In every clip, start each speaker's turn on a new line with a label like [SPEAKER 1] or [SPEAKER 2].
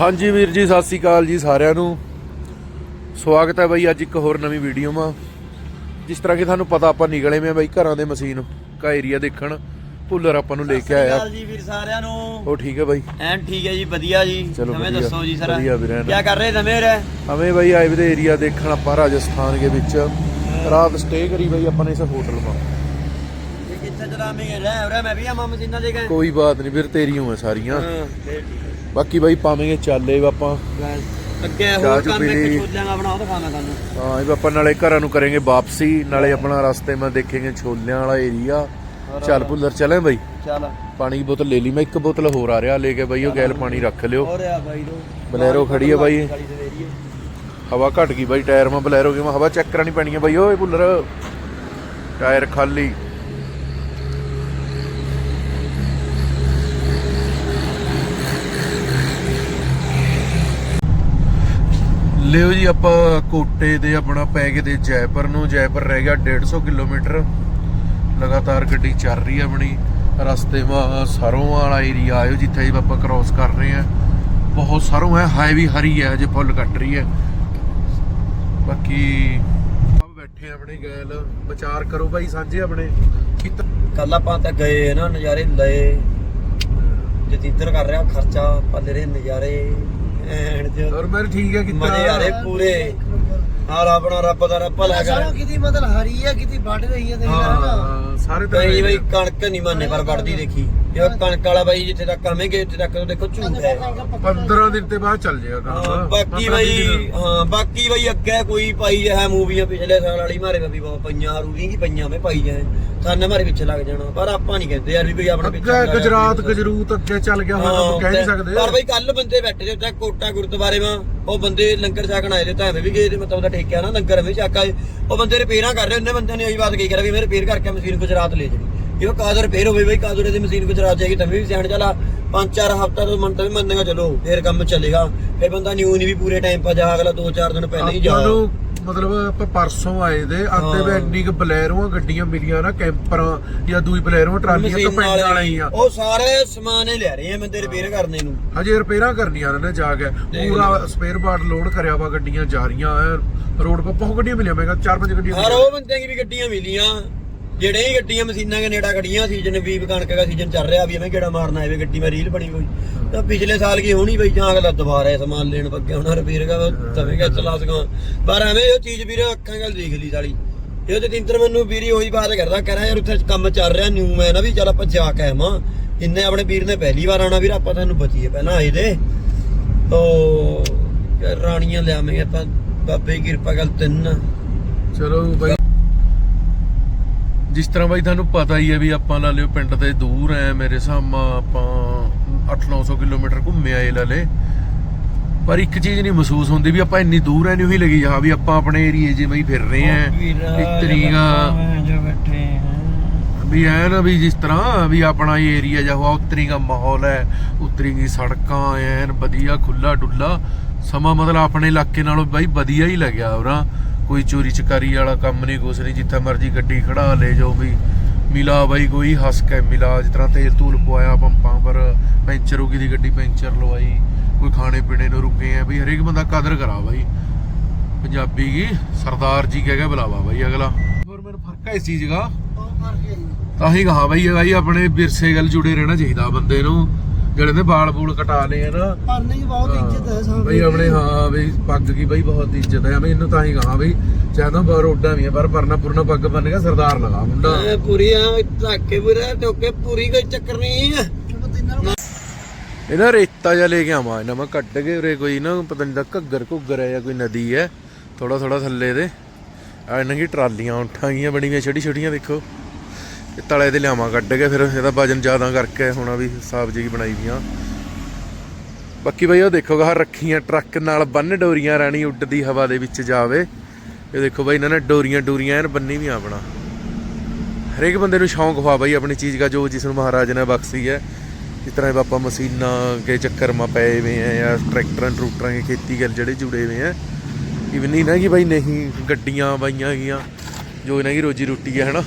[SPEAKER 1] ਹਾਂਜੀ ਵੀਰ ਜੀ ਸਤਿ ਸ੍ਰੀ ਅਕਾਲ ਜੀ ਸਾਰਿਆਂ ਨੂੰ। ਸਵਾਗਤ ਹੈ ਬਾਈ ਅੱਜ ਇੱਕ ਹੋਰ ਨਵੀਂ ਵੀਡੀਓ ਮਾ ਜਿਸ ਤਰ੍ਹਾਂ ਕਿ ਤੁਹਾਨੂੰ ਪਤਾ ਆਪਾਂ ਨਿਕਲੇ ਮੈਂ ਬਾਈ ਘਰਾਂ ਦੇ ਮਸ਼ੀਨ ਕਾ ਏਰੀਆ ਦੇਖਣ। ਭੁੱਲਰ ਆਪਾਂ ਨੂੰ ਲੈ ਕੇ ਆਇਆ।
[SPEAKER 2] ਜੀ ਵੀਰ ਸਾਰਿਆਂ ਨੂੰ।
[SPEAKER 1] ਉਹ ਠੀਕ ਹੈ ਬਾਈ?
[SPEAKER 2] ਐਨ ਠੀਕ ਹੈ ਜੀ ਵਧੀਆ ਜੀ। ਨਵੇਂ ਦੱਸੋ ਜੀ ਸਰ।
[SPEAKER 1] ਵਧੀਆ ਵੀਰੇ,
[SPEAKER 2] ਕੀ ਕਰ ਰਹੇ ਨਵੇਂ ਰੇ
[SPEAKER 1] ਹਮੇ ਬਾਈ ਆਏ ਵੀ ਏਰੀਆ ਦੇਖਣ ਆਪਾਂ ਰਾਜਸਥਾਨ ਦੇ ਵਿੱਚ। ਰਾਤ ਸਟੇ ਕਰੀ ਬਾਈ ਆਪਾਂ ਨੇ ਇਸ ਹੋਟਲ ਮਾ
[SPEAKER 2] ਇਹ ਕਿੱਥੇ ਚਲਾਵੇਂਗੇ ਰਹਿ ਉਰੇ ਮੈਂ ਵੀ ਆਵਾਂ ਮਸ਼ੀਨਾਂ ਦੇ ਗਏ
[SPEAKER 1] ਕੋਈ ਬਾਤ ਨਹੀਂ ਵੀਰ ਤੇਰੀਆਂ ਹੈ ਸਾਰੀਆਂ।
[SPEAKER 2] ਹਾਂ ਫੇਰ ਠੀਕ।
[SPEAKER 1] ਬਾਕੀ ਬਾਈ ਪਾਵਾਂਗੇ ਚਾਲੇ ਆਪਾਂ।
[SPEAKER 2] ਅੱਗੇ
[SPEAKER 1] ਚਾਹ
[SPEAKER 2] ਹੋਰ
[SPEAKER 1] ਚੂਹ
[SPEAKER 2] ਕੰਮ
[SPEAKER 1] ਪੀ ਲਈ।
[SPEAKER 2] ਇੱਕ ਛੋਲਿਆਂ ਦਾ ਬਣਾਓ ਦਿਖਾਣਾ ਤੁਹਾਨੂੰ।
[SPEAKER 1] ਹਾਂ ਇਹ ਆਪਾਂ ਨਾਲੇ ਘਰਾਂ ਨੂੰ ਕਰਾਂਗੇ ਵਾਪਸੀ ਨਾਲੇ ਆਪਣਾ ਰਸਤੇ ਮੈਂ ਦੇਖਾਂਗੇ ਛੋਲਿਆਂ ਵਾਲਾ ਏਰੀਆ ਚੱਲ ਭੁੱਲਰ ਚਲੇ ਬਾਈ।
[SPEAKER 2] ਚੱਲ।
[SPEAKER 1] ਪਾਣੀ ਦੀ ਬੋਤਲ ਲੈ ਲਈ ਮੈਂ ਇੱਕ ਬੋਤਲ ਹੋਰ ਆ ਰਿਹਾ ਲੈ ਕੇ ਬਾਈ ਉਹ ਗੈਲ ਪਾਣੀ ਰੱਖ ਲਿਓ।
[SPEAKER 2] ਹੋਰ ਆ ਬਾਈ ਦੋ
[SPEAKER 1] ਬਲੈਰੋ ਖੜੀ ਆ ਬਾਈ। ਹਵਾ ਘਟ ਗਈ ਬਾਈ ਟਾਇਰ ਮਾ ਬਲੈਰੋ ਮਾ ਹਵਾ ਚੈੱਕ ਕਰਾਣੀ ਪੈਣੀ ਹੈ ਬਾਈ ਓਏ ਭੁੱਲਰ। ਟਾਇਰ ਖਾਲੀ। ਲਿਓ ਜੀ ਆਪਾਂ ਕੋਟੇ ਦੇ ਆਪਣਾ ਪੈ ਗਏ ਤੇ ਜੈਪੁਰ ਨੂੰ? ਜੈਪੁਰ ਰਹਿ ਗਿਆ 150 ਕਿਲੋਮੀਟਰ। ਲਗਾਤਾਰ ਗੱਡੀ ਚੱਲ ਰਹੀ ਹੈ ਆਪਣੀ। ਰਸਤੇ ਮਾ ਸਰੋਂ ਵਾਲਾ ਏਰੀਆ ਆਇਓ ਜਿੱਥੇ ਆਪਾਂ ਕ੍ਰਾਸ ਕਰ ਰਹੇ ਆ। ਬਹੁਤ ਸਰੋਂ ਹੈ ਹਾਈਵੇ ਹਰੀ ਹੈ ਅਜੇ ਫੁੱਲ ਕੱਟ ਰਹੀ ਹੈ। ਬਾਕੀ ਆਪ ਬੈਠੇ ਆ ਆਪਣੇ ਗੈਲ। ਵਿਚਾਰ ਕਰੋ ਭਾਈ, ਸਾਂਝੇ ਆਪਣੇ।
[SPEAKER 2] ਕੱਲ ਆਪਾਂ ਤਾਂ ਗਏ ਨਾ, ਨਜ਼ਾਰੇ ਲਏ। ਜਤੀਂਦਰ ਕਰ ਰਿਹਾ ਖਰਚਾ ਪੱਲੇ ਦੇ ਨਜ਼ਾਰੇ।
[SPEAKER 1] ਔਰ ਮੈਂ ਠੀਕ ਹੈ ਕਿਤਾ
[SPEAKER 2] ਮਜ਼ੇ ਆ ਰਹੇ ਪੂਰੇ। ਹਾਲ ਆਪਣਾ ਰੱਬ ਦਾ ਰੱਬ ਲੈ
[SPEAKER 3] ਸਾਰਾ ਕਿਤੇ ਮਤਲਬ ਹਰੀ ਹੈ ਕਿਤੇ ਵੱਢ ਰਹੀ ਹੈ। ਦੇਖ ਲੈ ਨਾ।
[SPEAKER 1] ਹਾਂ ਸਾਰੇ ਤਰ੍ਹਾਂ
[SPEAKER 2] ਕਈ ਬਈ ਕਣਕ ਨਹੀਂ ਮੰਨੇ ਪਰ ਵੜਦੀ ਦੇਖੀ। ਇਹ ਕਣਕ ਵਾਲਾ ਬਾਈ ਜਿੱਥੇ ਤੱਕ ਕਰਾਂਗੇ ਉੱਥੇ ਤੱਕ ਦੇਖੋ ਝੂਠ ਹੈ।
[SPEAKER 1] 15 ਦਿਨ ਤੇ ਬਾਅਦ ਚੱਲ ਜਾਏਗਾ
[SPEAKER 2] ਹਾਂ,
[SPEAKER 1] ਕੰਮ
[SPEAKER 2] ਬਾਕੀ
[SPEAKER 1] 15
[SPEAKER 2] ਬਈ
[SPEAKER 1] ਦਿਨ।
[SPEAKER 2] ਹਾਂ ਬਾਕੀ ਬਈ ਅੱਗੇ ਕੋਈ ਪਾਈ ਹੈ ਮੂਵੀਆਂ ਪਿਛਲੇ ਸਾਲ ਵਾਲੀ ਮਾਰੇ ਵੀ ਬਹੁਤ ਪਈਆਂ ਰੂਵੀਂ ਕੀ ਪਈਆਂ ਮੈਂ ਪਾਈ ਜਾਏ। ਸਾਨੇ ਮਾਰੇ ਪਿੱਛੇ ਲੱਗ ਜਾਣਾ ਪਰ ਆਪਾਂ ਨਹੀਂ ਕਹਿੰਦੇ ਯਾਰ ਵੀ ਕੋਈ ਆਪਣਾ ਪਿੱਛੇ
[SPEAKER 1] ਅੱਗੇ
[SPEAKER 2] ਲੱਗ
[SPEAKER 1] ਗੁਜਰਾਤ
[SPEAKER 2] ਜਾਏ।
[SPEAKER 1] ਗਜਰੂਤ ਅੱਗੇ ਚੱਲ ਗਿਆ ਹੁਣ
[SPEAKER 2] ਹਾਂ,
[SPEAKER 1] ਆਪਾਂ ਕਹਿ ਨਹੀਂ
[SPEAKER 2] ਤੇ-
[SPEAKER 1] ਸਕਦੇ।
[SPEAKER 2] ਪਰ ਬਈ ਕੱਲ ਬੰਦੇ ਬੈਠੇ ਤੇ ਉੱਥੇ ਕੋਟਾ ਗੁਰਦੁਆਰੇ ਵਾਂ ਉਹ ਬੰਦੇ ਲੰਗਰ ਛਕਣ ਆਏ ਤੇ ਤਾਂ ਐਵੇਂ ਵੀ ਗਏ ਤੇ ਮਤਲਬ ਠੇਕਿਆ ਨਾ ਲੰਗਰ ਐਵੇਂ ਛਕ ਆਏ। ਉਹ ਬੰਦੇ ਰਿਪੇਅਰਾਂ ਕਰ ਰਹੇ ਉਹਨੇ ਬੰਦੇ ਨੇ ਉਹੀ ਬਾਤ ਕਹੀ ਕਰਾ ਵੀ ਰਿਪੇਅਰ ਕਰਕੇ ਮਸ਼ੀਨ ਗੁਜਰਾਤ ਲੈ ਜਣੀ। ਇਹ ਕਾਦਰ ਰਿਪੇਅਰ ਹੋਵੇ ਬਈ ਕਾਦਰ ਦੀ ਮਸ਼ੀਨ ਗੁਜਰਾਤ ਜਾਏਗੀ ਤਾਂ ਵੀ ਸਿਆਣ ਚਲਾ ਪੰਜ ਚਾਰ ਹਫ਼ਤਾ ਤੋਂ ਮੰਨ ਤਾਂ ਵੀ ਮੰਨੇਗਾ ਚਲੋ ਫੇਰ ਕੰਮ ਚੱਲੇਗਾ। ਫੇਰ ਬੰਦਾ ਨਿਊ ਨਹੀਂ ਵੀ ਪੂਰੇ ਟਾਈਮ ਪਾ ਜਾ ਅਗਲਾ 2-4 ਦਿਨ ਪਹਿਲਾਂ ਹੀ ਜਾ।
[SPEAKER 1] ਆਪਾਂ ਨੂੰ ਮਤਲਬ ਆਪਾਂ ਪਰਸੋਂ ਆਏ ਦੇ ਆਂਦੇ ਵੇ। ਇੰਨੀ ਕੁ ਬਲੈਰੋਆਂ ਗੱਡੀਆਂ ਮਿਲੀਆਂ ਨਾ ਕੈਂਪਰਾਂ ਜਾਂ ਦੂਈ ਬਲੈਰੋਆਂ ਟਰਾਲੀਆਂ ਤੋਂ ਪਿੰਡ ਵਾਲੇ ਹੀ ਆ
[SPEAKER 2] ਉਹ ਸਾਰੇ ਸਮਾਨ ਹੀ ਲੈ ਰਹੇ ਆ ਬੰਦੇ ਰਿਪੇਅਰ ਕਰਨੇ ਨੂੰ।
[SPEAKER 1] ਹਜੇ ਰਿਪੇਅਰਾਂ ਕਰਨੀਆਂ ਨੇ ਜਾ ਕੇ। ਪੂਰਾ ਸਪੇਅਰ ਪਾਰਟ ਲੋਡ ਕਰਿਆ ਵਾ ਗੱਡੀਆਂ ਜਾ ਰਹੀਆਂ ਰੋਡ 'ਤੇ ਬਹੁਤ ਗੱਡੀਆਂ ਮਿਲੀਆਂ ਮੈਂ ਕਿਹਾ ਚਾਰ ਪੰਜ ਗੱਡੀਆਂ
[SPEAKER 2] ਹਰ। ਉਹ ਬੰਦਿਆਂ ਦੀ ਵੀ ਗੱਡੀਆਂ ਮਿਲੀਆਂ। ਜਿਹੜੇ ਗੱਡੀਆਂ ਮਸ਼ੀਨਾਂ ਦੇ ਖੜੀਆਂ ਸੀਜ਼ਨ ਵੀ ਕਣਕ ਦਾ ਸੀਜ਼ਨ ਚੱਲ ਰਿਹਾ ਵੀ ਐਵੇਂ ਕਿਹੜਾ ਮਾਰਨਾ ਐਵੇਂ ਗੱਡੀ ਮੈਂ ਰੀਲ ਬਣੀ ਹੋਈ। ਤਾਂ ਪਿਛਲੇ ਸਾਲ ਕੀ ਹੋਣੀ ਬਈ, ਜਾਂ ਅਗਲਾ ਦੁਬਾਰਾ ਇਹ ਸਮਾਨ ਲੈਣ ਪੱਗਿਆ ਹੁਣ ਰਿਪੇਅਰ ਦਾ ਤਵੇਂ ਕਿ ਚਲਾ ਸਕਾਂ ਪਰ ਐਵੇਂ ਉਹ ਚੀਜ਼ ਵੀਰੇ, ਅੱਖਾਂ ਗੱਲ ਦੇਖ ਲਈ ਸਾਲੀ। ਇਹ ਤੇ ਤਿੰਤਰ ਮੈਨੂੰ ਵੀਰੀ ਉਹੀ ਬਾਤ ਕਰਦਾ ਕਹਿੰਦਾ ਯਾਰ ਉੱਥੇ ਕੰਮ ਚੱਲ ਰਿਹਾ ਨਿਊ ਮੈਂ ਨਾ ਵੀ ਚੱਲ ਆਪਾਂ ਜਾ ਕੇ ਆਵਾਂ। ਇੰਨੇ ਆਪਣੇ ਵੀਰ ਨੇ ਪਹਿਲੀ ਵਾਰ ਆਉਣਾ ਵੀਰ, ਆਪਾਂ ਤੁਹਾਨੂੰ ਬਚੀਏ ਪਹਿਲਾਂ ਆਏ ਦੇ ਤੋ ਰਾਣੀਆਂ ਲਿਆਵਾਂਗੇ ਆਪਾਂ, ਬਾਬੇ ਕਿਰਪਾ ਗੱਲ ਤਿੰਨ।
[SPEAKER 1] ਚਲੋ ਬਾਈ ਜਿਸ ਤਰ੍ਹਾਂ ਬਾਈ ਤੁਹਾਨੂੰ ਪਤਾ ਹੀ ਹੈ ਵੀ ਆਪਾਂ ਲਾ ਲਿਓ ਪਿੰਡ ਤੇ ਦੂਰ ਐ ਮੇਰੇ ਨਾਲ ਆਪਾਂ 8-900 ਕਿਲੋਮੀਟਰ ਘੁੰਮੇ ਆਏ ਲਾ ਲੇ। ਪਰ ਇੱਕ ਚੀਜ਼ ਨਹੀਂ ਮਹਿਸੂਸ ਹੁੰਦੀ ਵੀ ਆਪਾਂ ਇੰਨੀ ਦੂਰ ਐ ਨਹੀਂ ਉਹੀ ਲੱਗੀ ਜਾ ਵੀ ਆਪਾਂ ਆਪਣੇ ਏਰੀਏ ਜਿਵੇਂ ਹੀ ਫਿਰ ਰਹੇ ਐ। ਇੱਕ ਤਰੀਕਾ ਵੀ ਐ ਨਾ ਵੀ ਜਿਸ ਤਰ੍ਹਾਂ ਵੀ ਆਪਣਾ ਇਹ ਏਰੀਆ ਜਿਹਾ ਹੋਆ ਉਤਰੀ ਦਾ ਮਾਹੌਲ ਹੈ ਉਤਰੀ ਦੀ ਸੜਕਾਂ ਐਨ ਵਧੀਆ ਖੁੱਲਾ ਡੁੱਲਾ ਸਮਾਂ ਮਤਲਬ ਆਪਣੇ ਇਲਾਕੇ ਨਾਲੋਂ ਬਾਈ ਵਧੀਆ ਹੀ ਲੱਗਿਆ ਹੋਰਾਂ। ਕੋਈ ਚੋਰੀ ਚਕਾਰੀ ਵਾਲਾ ਕੰਮ ਨਹੀਂ ਕੁਛ ਨਹੀਂ ਜਿੱਥੇ ਮਰਜ਼ੀ ਗੱਡੀ ਖੜਾ ਲੈ ਜਾਓ ਵੀ। ਮਿਲਾ ਬਾਈ ਕੋਈ ਹੱਸ ਕੇ ਮਿਲਾ ਜਿਸ ਤਰ੍ਹਾਂ ਤੇਲ ਤੂਲ ਪਵਾਇਆ ਪੰਪਾਂ ਪਰ ਪੈਂਚਰ ਹੋ ਗਈ ਦੀ ਗੱਡੀ ਪੈਂਚਰ ਲਵਾਈ। ਕੋਈ ਖਾਣੇ ਪੀਣੇ ਨੂੰ ਰੁਕੇ ਆ ਵੀ ਹਰੇਕ ਬੰਦਾ ਕਦਰ ਕਰਾ ਬਾਈ। ਪੰਜਾਬੀ ਕੀ ਸਰਦਾਰ ਜੀ ਕਹਿ ਕੇ ਬੁਲਾਵਾ ਬਾਈ ਅਗਲਾ। ਹੋਰ ਮੈਨੂੰ ਫ਼ਰਕ ਹੈ ਇਸ ਚੀਜ਼ ਦਾ।
[SPEAKER 3] ਹੈ
[SPEAKER 1] ਤਾਂ ਹੀ ਕਹਾ ਬਈ ਭਾਈ ਆਪਣੇ ਵਿਰਸੇ ਗੱਲ ਜੁੜੇ ਰਹਿਣਾ ਚਾਹੀਦਾ ਬੰਦੇ ਨੂੰ। ਜਿਹੜੇ ਨੇ ਵਾਲ ਬੂਲ ਕਟਾ ਲਏ ਆ ਨਾ।
[SPEAKER 3] ਪਰਨੇ ਦੀ ਬਹੁਤ ਇੱਜ਼ਤ ਹੈ ਸਾਹਮਣੇ
[SPEAKER 1] ਬਈ ਆਪਣੇ ਹਾਂ ਬਈ ਪੱਗ ਕੀ ਬਈ ਬਹੁਤ ਇੱਜ਼ਤ ਹੈ। ਮੈਂ ਇਹਨੂੰ ਤਾਂ ਹੀ ਕਹਾ ਬਈ ਚਾਹਦਾ ਬਾਹਰ ਉੱਡਾ ਵੀ ਹੈ ਪਰ ਪਰਨਾ ਪੁਰਨਾ ਪੱਗ ਬੰਨ ਕੇ ਸਰਦਾਰ ਲਗਾ ਮੁੰਡਾ।
[SPEAKER 2] ਪੂਰੀ ਆ ਧਾਕੇ ਪੂਰੇ ਟੋਕੇ ਪੂਰੀ ਕੋਈ ਚੱਕਰ ਨਹੀਂ
[SPEAKER 1] ਇਹਦਾ ਰੇਤਾ ਜਿਹਾ ਲੈ ਕੇ ਆਵਾਂ ਇਹਨਾਂ ਮੈਂ ਕੱਢ ਕੇ ਉਰੇ ਕੋਈ ਨਾ ਪਤਾ ਨਹੀਂ ਦਾ ਘੱਗਰ ਘੁੱਗਰ ਹੈ ਜਾਂ ਕੋਈ ਨਦੀ ਹੈ ਥੋੜਾ ਥੋੜਾ ਥੱਲੇ ਦੇ। ਆ ਇਹਨਾਂ ਕੀ ਟਰਾਲੀਆਂ ਉਠਾਂ ਗਈਆਂ ਬਣੀਆਂ ਛੋਟੀ ਛੋਟੀਆਂ ਦੇਖੋ। ਇਹ ਤਲੇ ਤੇ ਲਿਆਵਾਂ ਕੱਢ ਕੇ, ਫਿਰ ਇਹਦਾ ਵਜਨ ਜ਼ਿਆਦਾ ਕਰਕੇ ਹੁਣ ਵੀ ਹਿਸਾਬ ਜੀ ਬਣਾਈ ਦੀਆਂ। ਬਾਕੀ ਬਈ ਉਹ ਦੇਖੋ ਗਾਹ ਰੱਖੀਆਂ ਟਰੱਕ ਨਾਲ ਬੰਨ ਡੋਰੀਆਂ ਰਾਣੀ ਉੱਡਦੀ ਹਵਾ ਦੇ ਵਿੱਚ ਜਾਵੇ। ਇਹ ਦੇਖੋ ਬਈ ਇਹਨਾਂ ਨੇ ਡੋਰੀਆਂ ਡੋਰੀਆਂ ਐਨ ਬੰਨੀ ਵੀ ਆਪਣਾ। ਹਰੇਕ ਬੰਦੇ ਨੂੰ ਸ਼ੌਂਕ ਹੋਆ ਬਈ ਆਪਣੀ ਚੀਜ਼ ਦਾ, ਜੋ ਜਿਸ ਨੂੰ ਮਹਾਰਾਜ ਨੇ ਬਖਸ਼ੀ ਹੈ। ਇਸ ਤਰ੍ਹਾਂ ਇਹ ਆਪਾਂ ਮਸ਼ੀਨਾਂ ਕੇ ਚੱਕਰ ਮਾ ਪਏ ਹੋਏ ਆ ਜਾਂ ਟਰੈਕਟਰਾਂ ਟਰੂਕਟਰਾਂ ਕੇ ਖੇਤੀ ਗੱਲ ਜਿਹੜੇ ਜੁੜੇ ਹੋਏ ਆ। ਇਵਨ ਨਹੀਂ ਨਾ ਕਿ ਬਈ ਨਹੀਂ, ਗੱਡੀਆਂ ਬਾਈਆਂ ਗੀਆਂ, ਜੋ ਇਹਨਾਂ ਦੀ ਰੋਜੀ ਰੋਟੀ ਹੈ, ਹਨਾ।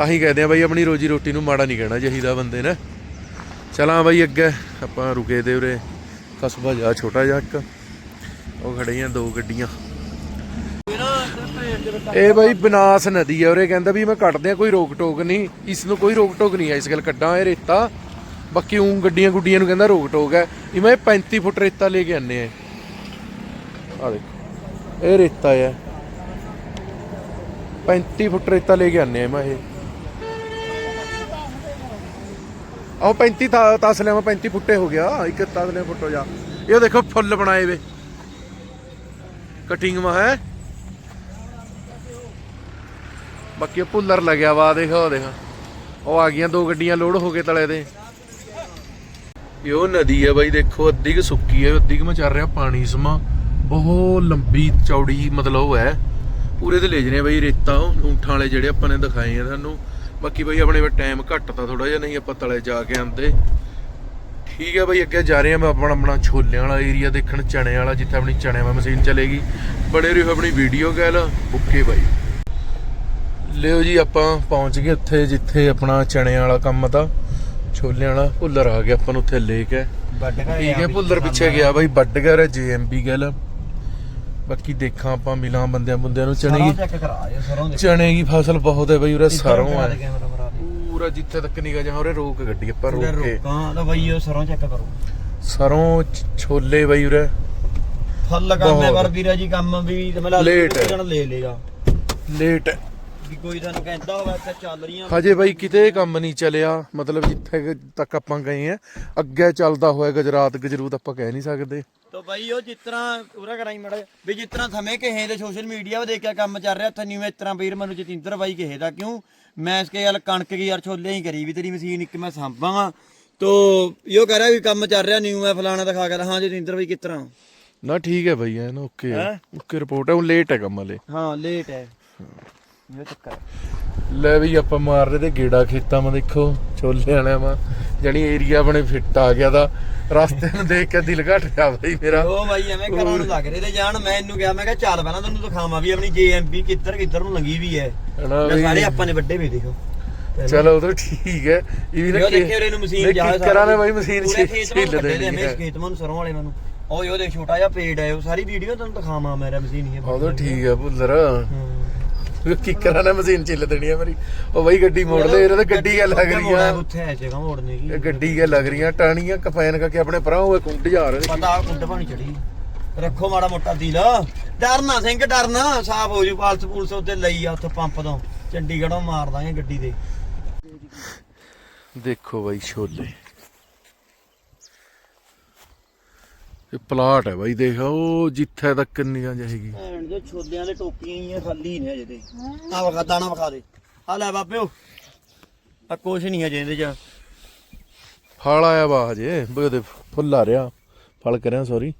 [SPEAKER 1] ਤਾਂ ਹੀ ਕਹਦੇ ਆ ਬਈ ਆਪਣੀ ਰੋਜੀ ਰੋਟੀ ਨੂੰ ਮਾੜਾ ਨਹੀਂ ਕਹਿਣਾ ਚਾਹੀਦਾ ਬੰਦੇ ਨੇ। ਚਲਾਂ ਬਾਈ ਅੱਗੇ, ਆਪਾਂ ਰੁਕੇ ਦੇ ਉਰੇ ਕਸਬਾ ਜਾ, ਛੋਟਾ ਜਿਹਾ ਇੱਕ। ਉਹ ਖੜੀਆਂ ਦੋ ਗੱਡੀਆਂ। ਇਹ ਬਾਈ ਬਨਾਸ ਨਦੀ ਹੈ ਉਰੇ, ਕਹਿੰਦਾ ਵੀ ਮੈਂ ਕੱਟਦਿਆਂ ਕੋਈ ਰੋਕ ਟੋਕ ਨਹੀਂ। ਇਸ ਨੂੰ ਕੋਈ ਰੋਕ ਟੋਕ ਨਹੀਂ ਹੈ ਇਸ ਗੱਲ ਕੱਢਾਂ ਇਹ ਰੇਤਾ। ਬਾਕੀ ਉਂ ਗੱਡੀਆਂ ਗੁੱਡੀਆਂ ਨੂੰ ਕਹਿੰਦਾ ਰੋਕ ਟੋਕ ਹੈ ਇਹ ਮੈਂ 35 ਫੁੱਟ ਰੇਤਾ ਲੈ ਕੇ ਆਨੇ ਆ। ਆ ਦੇਖੋ, ਇਹ ਰੇਤਾ ਹੈ 35 ਫੁੱਟ ਰੇਤਾ ਲੈ ਕੇ ਆਨੇ ਆ ਮੈਂ ਇਹ। ਆਹ 35 ਤਾਂ ਤਸਲੇ ਮੈਂ 35 ਫੁੱਟੇ ਹੋ ਗਿਆ। ਇੱਕ ਤਸਲੇ ਫੁੱਟ ਹੋ ਜਾ ਇਹ ਦੇਖੋ, ਫੁੱਲ ਬਣਾਏ ਵੇ। ਕਟਿੰਗ ਮਾ ਹੈ? ਬਾਕੀ ਉਹ ਪੁੱਲਰ ਲੱਗਿਆ ਵਾ, ਦੇਖ, ਉਹ ਉਹ ਆ ਗਈਆਂ ਦੋ ਗੱਡੀਆਂ ਲੋਡ ਹੋ ਕੇ ਤਲੇ ਦੇ ਇਹ ਨਦੀ ਹੈ ਬਾਈ, ਦੇਖੋ, ਅੱਧੀ ਕਿ ਸੁੱਕੀ ਹੈ ਅੱਧੀ ਕਿ ਮੈਂ ਚੱਲ ਰਿਹਾ ਪਾਣੀ ਸਮਾ। ਬਹੁਤ ਲੰਬੀ ਚੌੜੀ ਮਤਲਬ ਉਹ ਹੈ। ਪੂਰੇ ਤੇ ਲੈ ਜਨੇ ਬਾਈ ਰੇਤਾ, ਉਹ ਵਾਲੇ ਜਿਹੜੇ ਆਪਾਂ ਨੇ ਦਿਖਾਏ ਆ ਸਾਨੂੰ ਬਾਕੀ ਬਾਈ ਆਪਣੇ ਕੋਲ ਟਾਈਮ ਘੱਟ ਤਾ ਥੋੜਾ ਜਿਹਾ ਨਹੀਂ ਆਪਾਂ ਤਲੇ ਜਾ ਕੇ ਆਂਦੇ ਠੀਕ ਹੈ ਬਾਈ ਅੱਗੇ ਜਾ ਰਹੇ ਹਾਂ ਮੈਂ ਆਪਣਾ ਆਪਣਾ ਛੋਲਿਆਂ ਵਾਲਾ ਏਰੀਆ ਦੇਖਣ ਚਣੇ ਵਾਲਾ ਜਿੱਥੇ ਆਪਣੀ ਚਣੇ ਵਾਲੀ ਮਸ਼ੀਨ ਚਲੇਗੀ। ਬੜੇ ਰਹੋ ਆਪਣੀ ਵੀਡੀਓ ਕਹਿ ਲਾ ਓਕੇ ਬਾਈ। ਲਿਓ ਜੀ ਆਪਾਂ ਪਹੁੰਚ ਗਏ ਉੱਥੇ ਜਿੱਥੇ ਆਪਣਾ ਚਣੇ ਵਾਲਾ ਕੰਮ ਤਾਂ। ਛੋਲਿਆਂ ਵਾਲਾ ਭੁੱਲਰ ਆ ਗਿਆ ਆਪਾਂ ਨੂੰ ਉੱਥੇ ਲੈ ਕੇ। ਠੀਕ ਹੈ ਭੁੱਲਰ ਪਿੱਛੇ ਗਿਆ ਬਾਈ ਵੱਡ ਗਿਆ ਜੀਐਮਬੀ ਗੱਲ। ਬਾਕੀ ਦੇਖਾਂ ਆਪਾਂ ਮਿਲਾਂ ਬੰਦਿਆਂ ਬੰਦਿਆਂ ਨੂੰ। ਚਣੇ ਦੀ
[SPEAKER 2] ਚੈੱਕ ਕਰਾ ਯਾਰ ਸਰੋਂ ਦੇ
[SPEAKER 1] ਚਣੇ ਦੀ ਫਸਲ ਬਹੁਤ ਹੈ ਬਾਈ ਉਰੇ ਸਰੋਂ
[SPEAKER 2] ਦੇ
[SPEAKER 1] ਪੂਰਾ ਜਿੱਥੇ ਤੱਕ ਨਿਗਾ ਜਾਂ ਉਰੇ ਰੋਕ ਗੱਡੀ ਆਪਾਂ
[SPEAKER 2] ਪੂਰੇ
[SPEAKER 1] ਰੋਕ ਕੇ।
[SPEAKER 2] ਰੋਕਾਂ ਤਾਂ ਬਈ ਉਹ ਸਰੋਂ ਚੈੱਕ ਕਰੋ।
[SPEAKER 1] ਸਰੋਂ ਚ- ਛੋਲੇ ਬਾਈ ਉਰੇ।
[SPEAKER 2] ਫੁੱਲ
[SPEAKER 1] ਬਹੁਤ।
[SPEAKER 2] ਪਰ ਵੀਰਾ ਜੀ ਕੰਮ ਵੀ ਤੇ ਮੈਂ
[SPEAKER 1] Late ਹੈ।
[SPEAKER 2] ਜਣ ਲੈ ਲੇਗਾ
[SPEAKER 1] ਲੇਟ ਹੈ।
[SPEAKER 2] ਵੀ ਕੋਈ ਤੁਹਾਨੂੰ ਕਹਿੰਦਾ ਹੋਵੇ ਇੱਥੇ ਚੱਲ ਰਹੀਆਂ।
[SPEAKER 1] ਹਜੇ ਬਾਈ ਕਿਤੇ ਕੰਮ ਨਹੀਂ ਚੱਲਿਆ ਮਤਲਬ ਜਿੱਥੇ ਤੱਕ ਆਪਾਂ ਗਏ ਆ ਅੱਗੇ ਚੱਲਦਾ ਹੋਇਆ ਗੁਜਰਾਤ ਗੁਜਰੂਤ ਆਪਾਂ ਕਹਿ ਨਹੀਂ ਸਕਦੇ।
[SPEAKER 2] ਤਾਂ ਬਾਈ ਉਹ ਜਿਸ ਤਰ੍ਹਾਂ ਪੂਰਾ ਕਰਾਈ ਮੜਾ ਵੀ ਜਿਸ ਤਰ੍ਹਾਂ ਸਮੇਂ ਕਿਸੇ ਦੇ ਸੋਸ਼ਲ ਮੀਡੀਆ 'ਤੇ ਦੇਖਿਆ ਕੰਮ ਚੱਲ ਰਿਹਾ ਉੱਥੇ ਨਹੀਂ ਇਸ ਤਰ੍ਹਾਂ ਵੀਰ ਮੈਨੂੰ ਜਤਿੰਦਰ ਬਾਈ ਕਿਸੇ ਦਾ ਕਿਉਂ? ਮੈਂ ਇਸਕੇ ਗੱਲ ਕਣਕ ਕੀ ਯਾਰ ਛੋਲੇ ਹੀ ਕਰੀ ਵੀ ਤੇਰੀ ਮਸ਼ੀਨ ਇੱਕ ਮੈਂ ਸਾਂਭਾਂਗਾ ਤੋ ਇਹੋ ਕਹਿ ਰਿਹਾ ਵੀ ਕੰਮ ਚੱਲ ਰਿਹਾ ਨਿਊ ਮੈਂ ਫਲਾਣਾ ਦਿਖਾ ਕੇ ਹਾਂ ਜਤਿੰਦਰ ਬਾਈ ਕਿਸ ਤਰ੍ਹਾਂ?
[SPEAKER 1] ਨਾ ਠੀਕ ਹੈ ਬਾਈ ਐਨ ਓਕੇ
[SPEAKER 2] ਹੈਂ?
[SPEAKER 1] ਓਕੇ ਰਿਪੋਰਟ ਹੈ ਉਹ ਲੇਟ ਹੈ ਕੰਮ ਵਾਲੇ
[SPEAKER 2] ਹਾਂ ਲੇਟ ਹੈ। ਇਹ ਚੱਕਰ।
[SPEAKER 1] ਲੈ ਵੀ ਆਪਾਂ ਮਾਰ ਰਹੇ ਤੇ ਗੇੜਾ ਖੇਤਾਂ ਮਾ ਦੇਖੋ ਛੋਲੇ ਵਾਲਿਆਂ ਮਾ। ਜਾਨੀ ਏਰੀਆ ਆਪਣੇ ਫਿੱਟ ਆ ਗਿਆ ਦਾ ਰਸਤੇ ਨੂੰ ਦੇਖ ਕੇ ਦਿਲ ਘਟ ਗਿਆ ਬਾਈ ਮੇਰਾ।
[SPEAKER 2] ਉਹ ਬਾਈ ਐਵੇਂ ਨੂੰ ਲੱਗ ਰਹੇ ਤੇ ਜਾਣ ਮੈਂ ਇਹਨੂੰ ਕਿਹਾ ਮੈਂ ਕਿਹਾ ਚੱਲ ਪਹਿਲਾਂ ਤੈਨੂੰ ਦਿਖਾਵਾਂ ਵੀ ਆਪਣੀ ਜੇਐਮਪੀ ਕਿੱਧਰ ਕਿੱਧਰ ਨੂੰ ਲੰਗੀ ਵੀ ਹੈ
[SPEAKER 1] ਹਨਾ
[SPEAKER 2] ਮੈਂ
[SPEAKER 1] ਵੀ।
[SPEAKER 2] ਸਾਰੇ ਆਪਾਂ ਨੇ ਵੱਡੇ ਵੀ ਦੇਖੋ।
[SPEAKER 1] ਚਲੋ ਉਹ ਤਾਂ ਠੀਕ ਹੈ ਇਹ ਵੀ ਨਾ
[SPEAKER 2] ਉਹ ਦੇਖੇ ਉਹਨੇ ਮਸ਼ੀਨ ਜਾ
[SPEAKER 1] ਕਰਾਂ ਨੇ ਬਾਈ ਮਸ਼ੀਨ ਛਿੱਲ
[SPEAKER 2] ਦੇ ਐਵੇਂ
[SPEAKER 1] ਹੈ
[SPEAKER 2] ਖੇਤ ਮਨ ਸਰੋਂ ਵਾਲੇ ਮੈਨੂੰ ਉਹ ਉਹਦੇ ਛੋਟਾ ਜਿਹਾ ਪੇੜ ਹੈ ਉਹ ਸਾਰੀ ਵੀਡੀਓ ਤੁਹਾਨੂੰ ਦਿਖਾਵਾਂ ਮੇਰਾ ਮਸ਼ੀਨ ਹੀ ਹੈ
[SPEAKER 1] ਉਹ ਤਾਂ ਠੀਕ ਹੈ ਭੁੱਲਰ।
[SPEAKER 2] ਹੂੰ।
[SPEAKER 1] ਕਿੱਕਰਾਂ ਨੇ ਮਸ਼ੀਨ ਛਿੱਲ ਦੇਣੀ ਆ ਮੇਰੀ। ਉਹ ਬਾਈ ਗੱਡੀ ਮੋੜ ਇਹਦਾ ਤਾਂ ਗੱਡੀ ਗੱਲ ਲੱਗ ਰਹੀ ਆ
[SPEAKER 2] ਉੱਥੇ ਐ ਜਗ੍ਹਾ ਮੋੜਨੇ ਕੀ?
[SPEAKER 1] ਇਹ ਗੱਡੀ ਗੱਲ ਲੱਗ ਰਹੀਆਂ ਟਾਣੀਆਂ ਕਫੈਨ ਕਰਕੇ ਆਪਣੇ ਪਰਾਂ ਹੋਏ ਕੁੰਡ ਜਾ ਰਹੇ
[SPEAKER 2] ਪਤਾ ਕੁੰਡ ਪਾਣੀ ਚੜੀ। ਰੱਖੋ ਮਾੜਾ ਮੋਟਾ ਦਿਲ ਡਰਨਾ ਸਿੰਘ ਡਰਨਾ। ਸਾਫ਼ ਹੋ ਜੂ ਪਾਲਸ ਪੂਲਸ ਉੱਤੇ ਲਈ ਆ ਉੱਥੇ ਪੰਪ ਤੋਂ। ਚੰਡੀਗੜ੍ਹੋਂ ਮਾਰ ਦਾਂਗੇ ਗੱਡੀ ਦੇ।
[SPEAKER 1] ਦੇਖੋ ਬਾਈ ਛੋਲੇ। ਇਹ ਪਲਾਟ ਹੈ ਬਾਈ ਦੇਖ ਉਹ ਜਿੱਥੇ ਤੱਕ ਕਿੰਨੀਆਂ ਜਾਏਗੀ
[SPEAKER 2] ਭੈਣ ਦੇ ਛੋਲਿਆਂ ਦੇ ਟੋਪੀਆਂ ਹੀ ਆ ਖਾਲੀ ਨੇ ਅਜੇ ਤੇ। ਆ ਵਖਾ ਦਾਣਾ ਵਖਾ ਦੇ। ਆ ਲੈ ਬਾਬਿਓ। ਆ ਕੁਛ ਨਹੀਂ ਹਜੇ ਇਹਦੇ ਚ।
[SPEAKER 1] ਫਲ ਆਇਆ ਵਾ ਹਜੇ ਬਈ ਉਹਦੇ ਫੁੱਲ ਆ ਰਿਹਾ। ਫਲ ਕਰਿਆ ਸੌਰੀ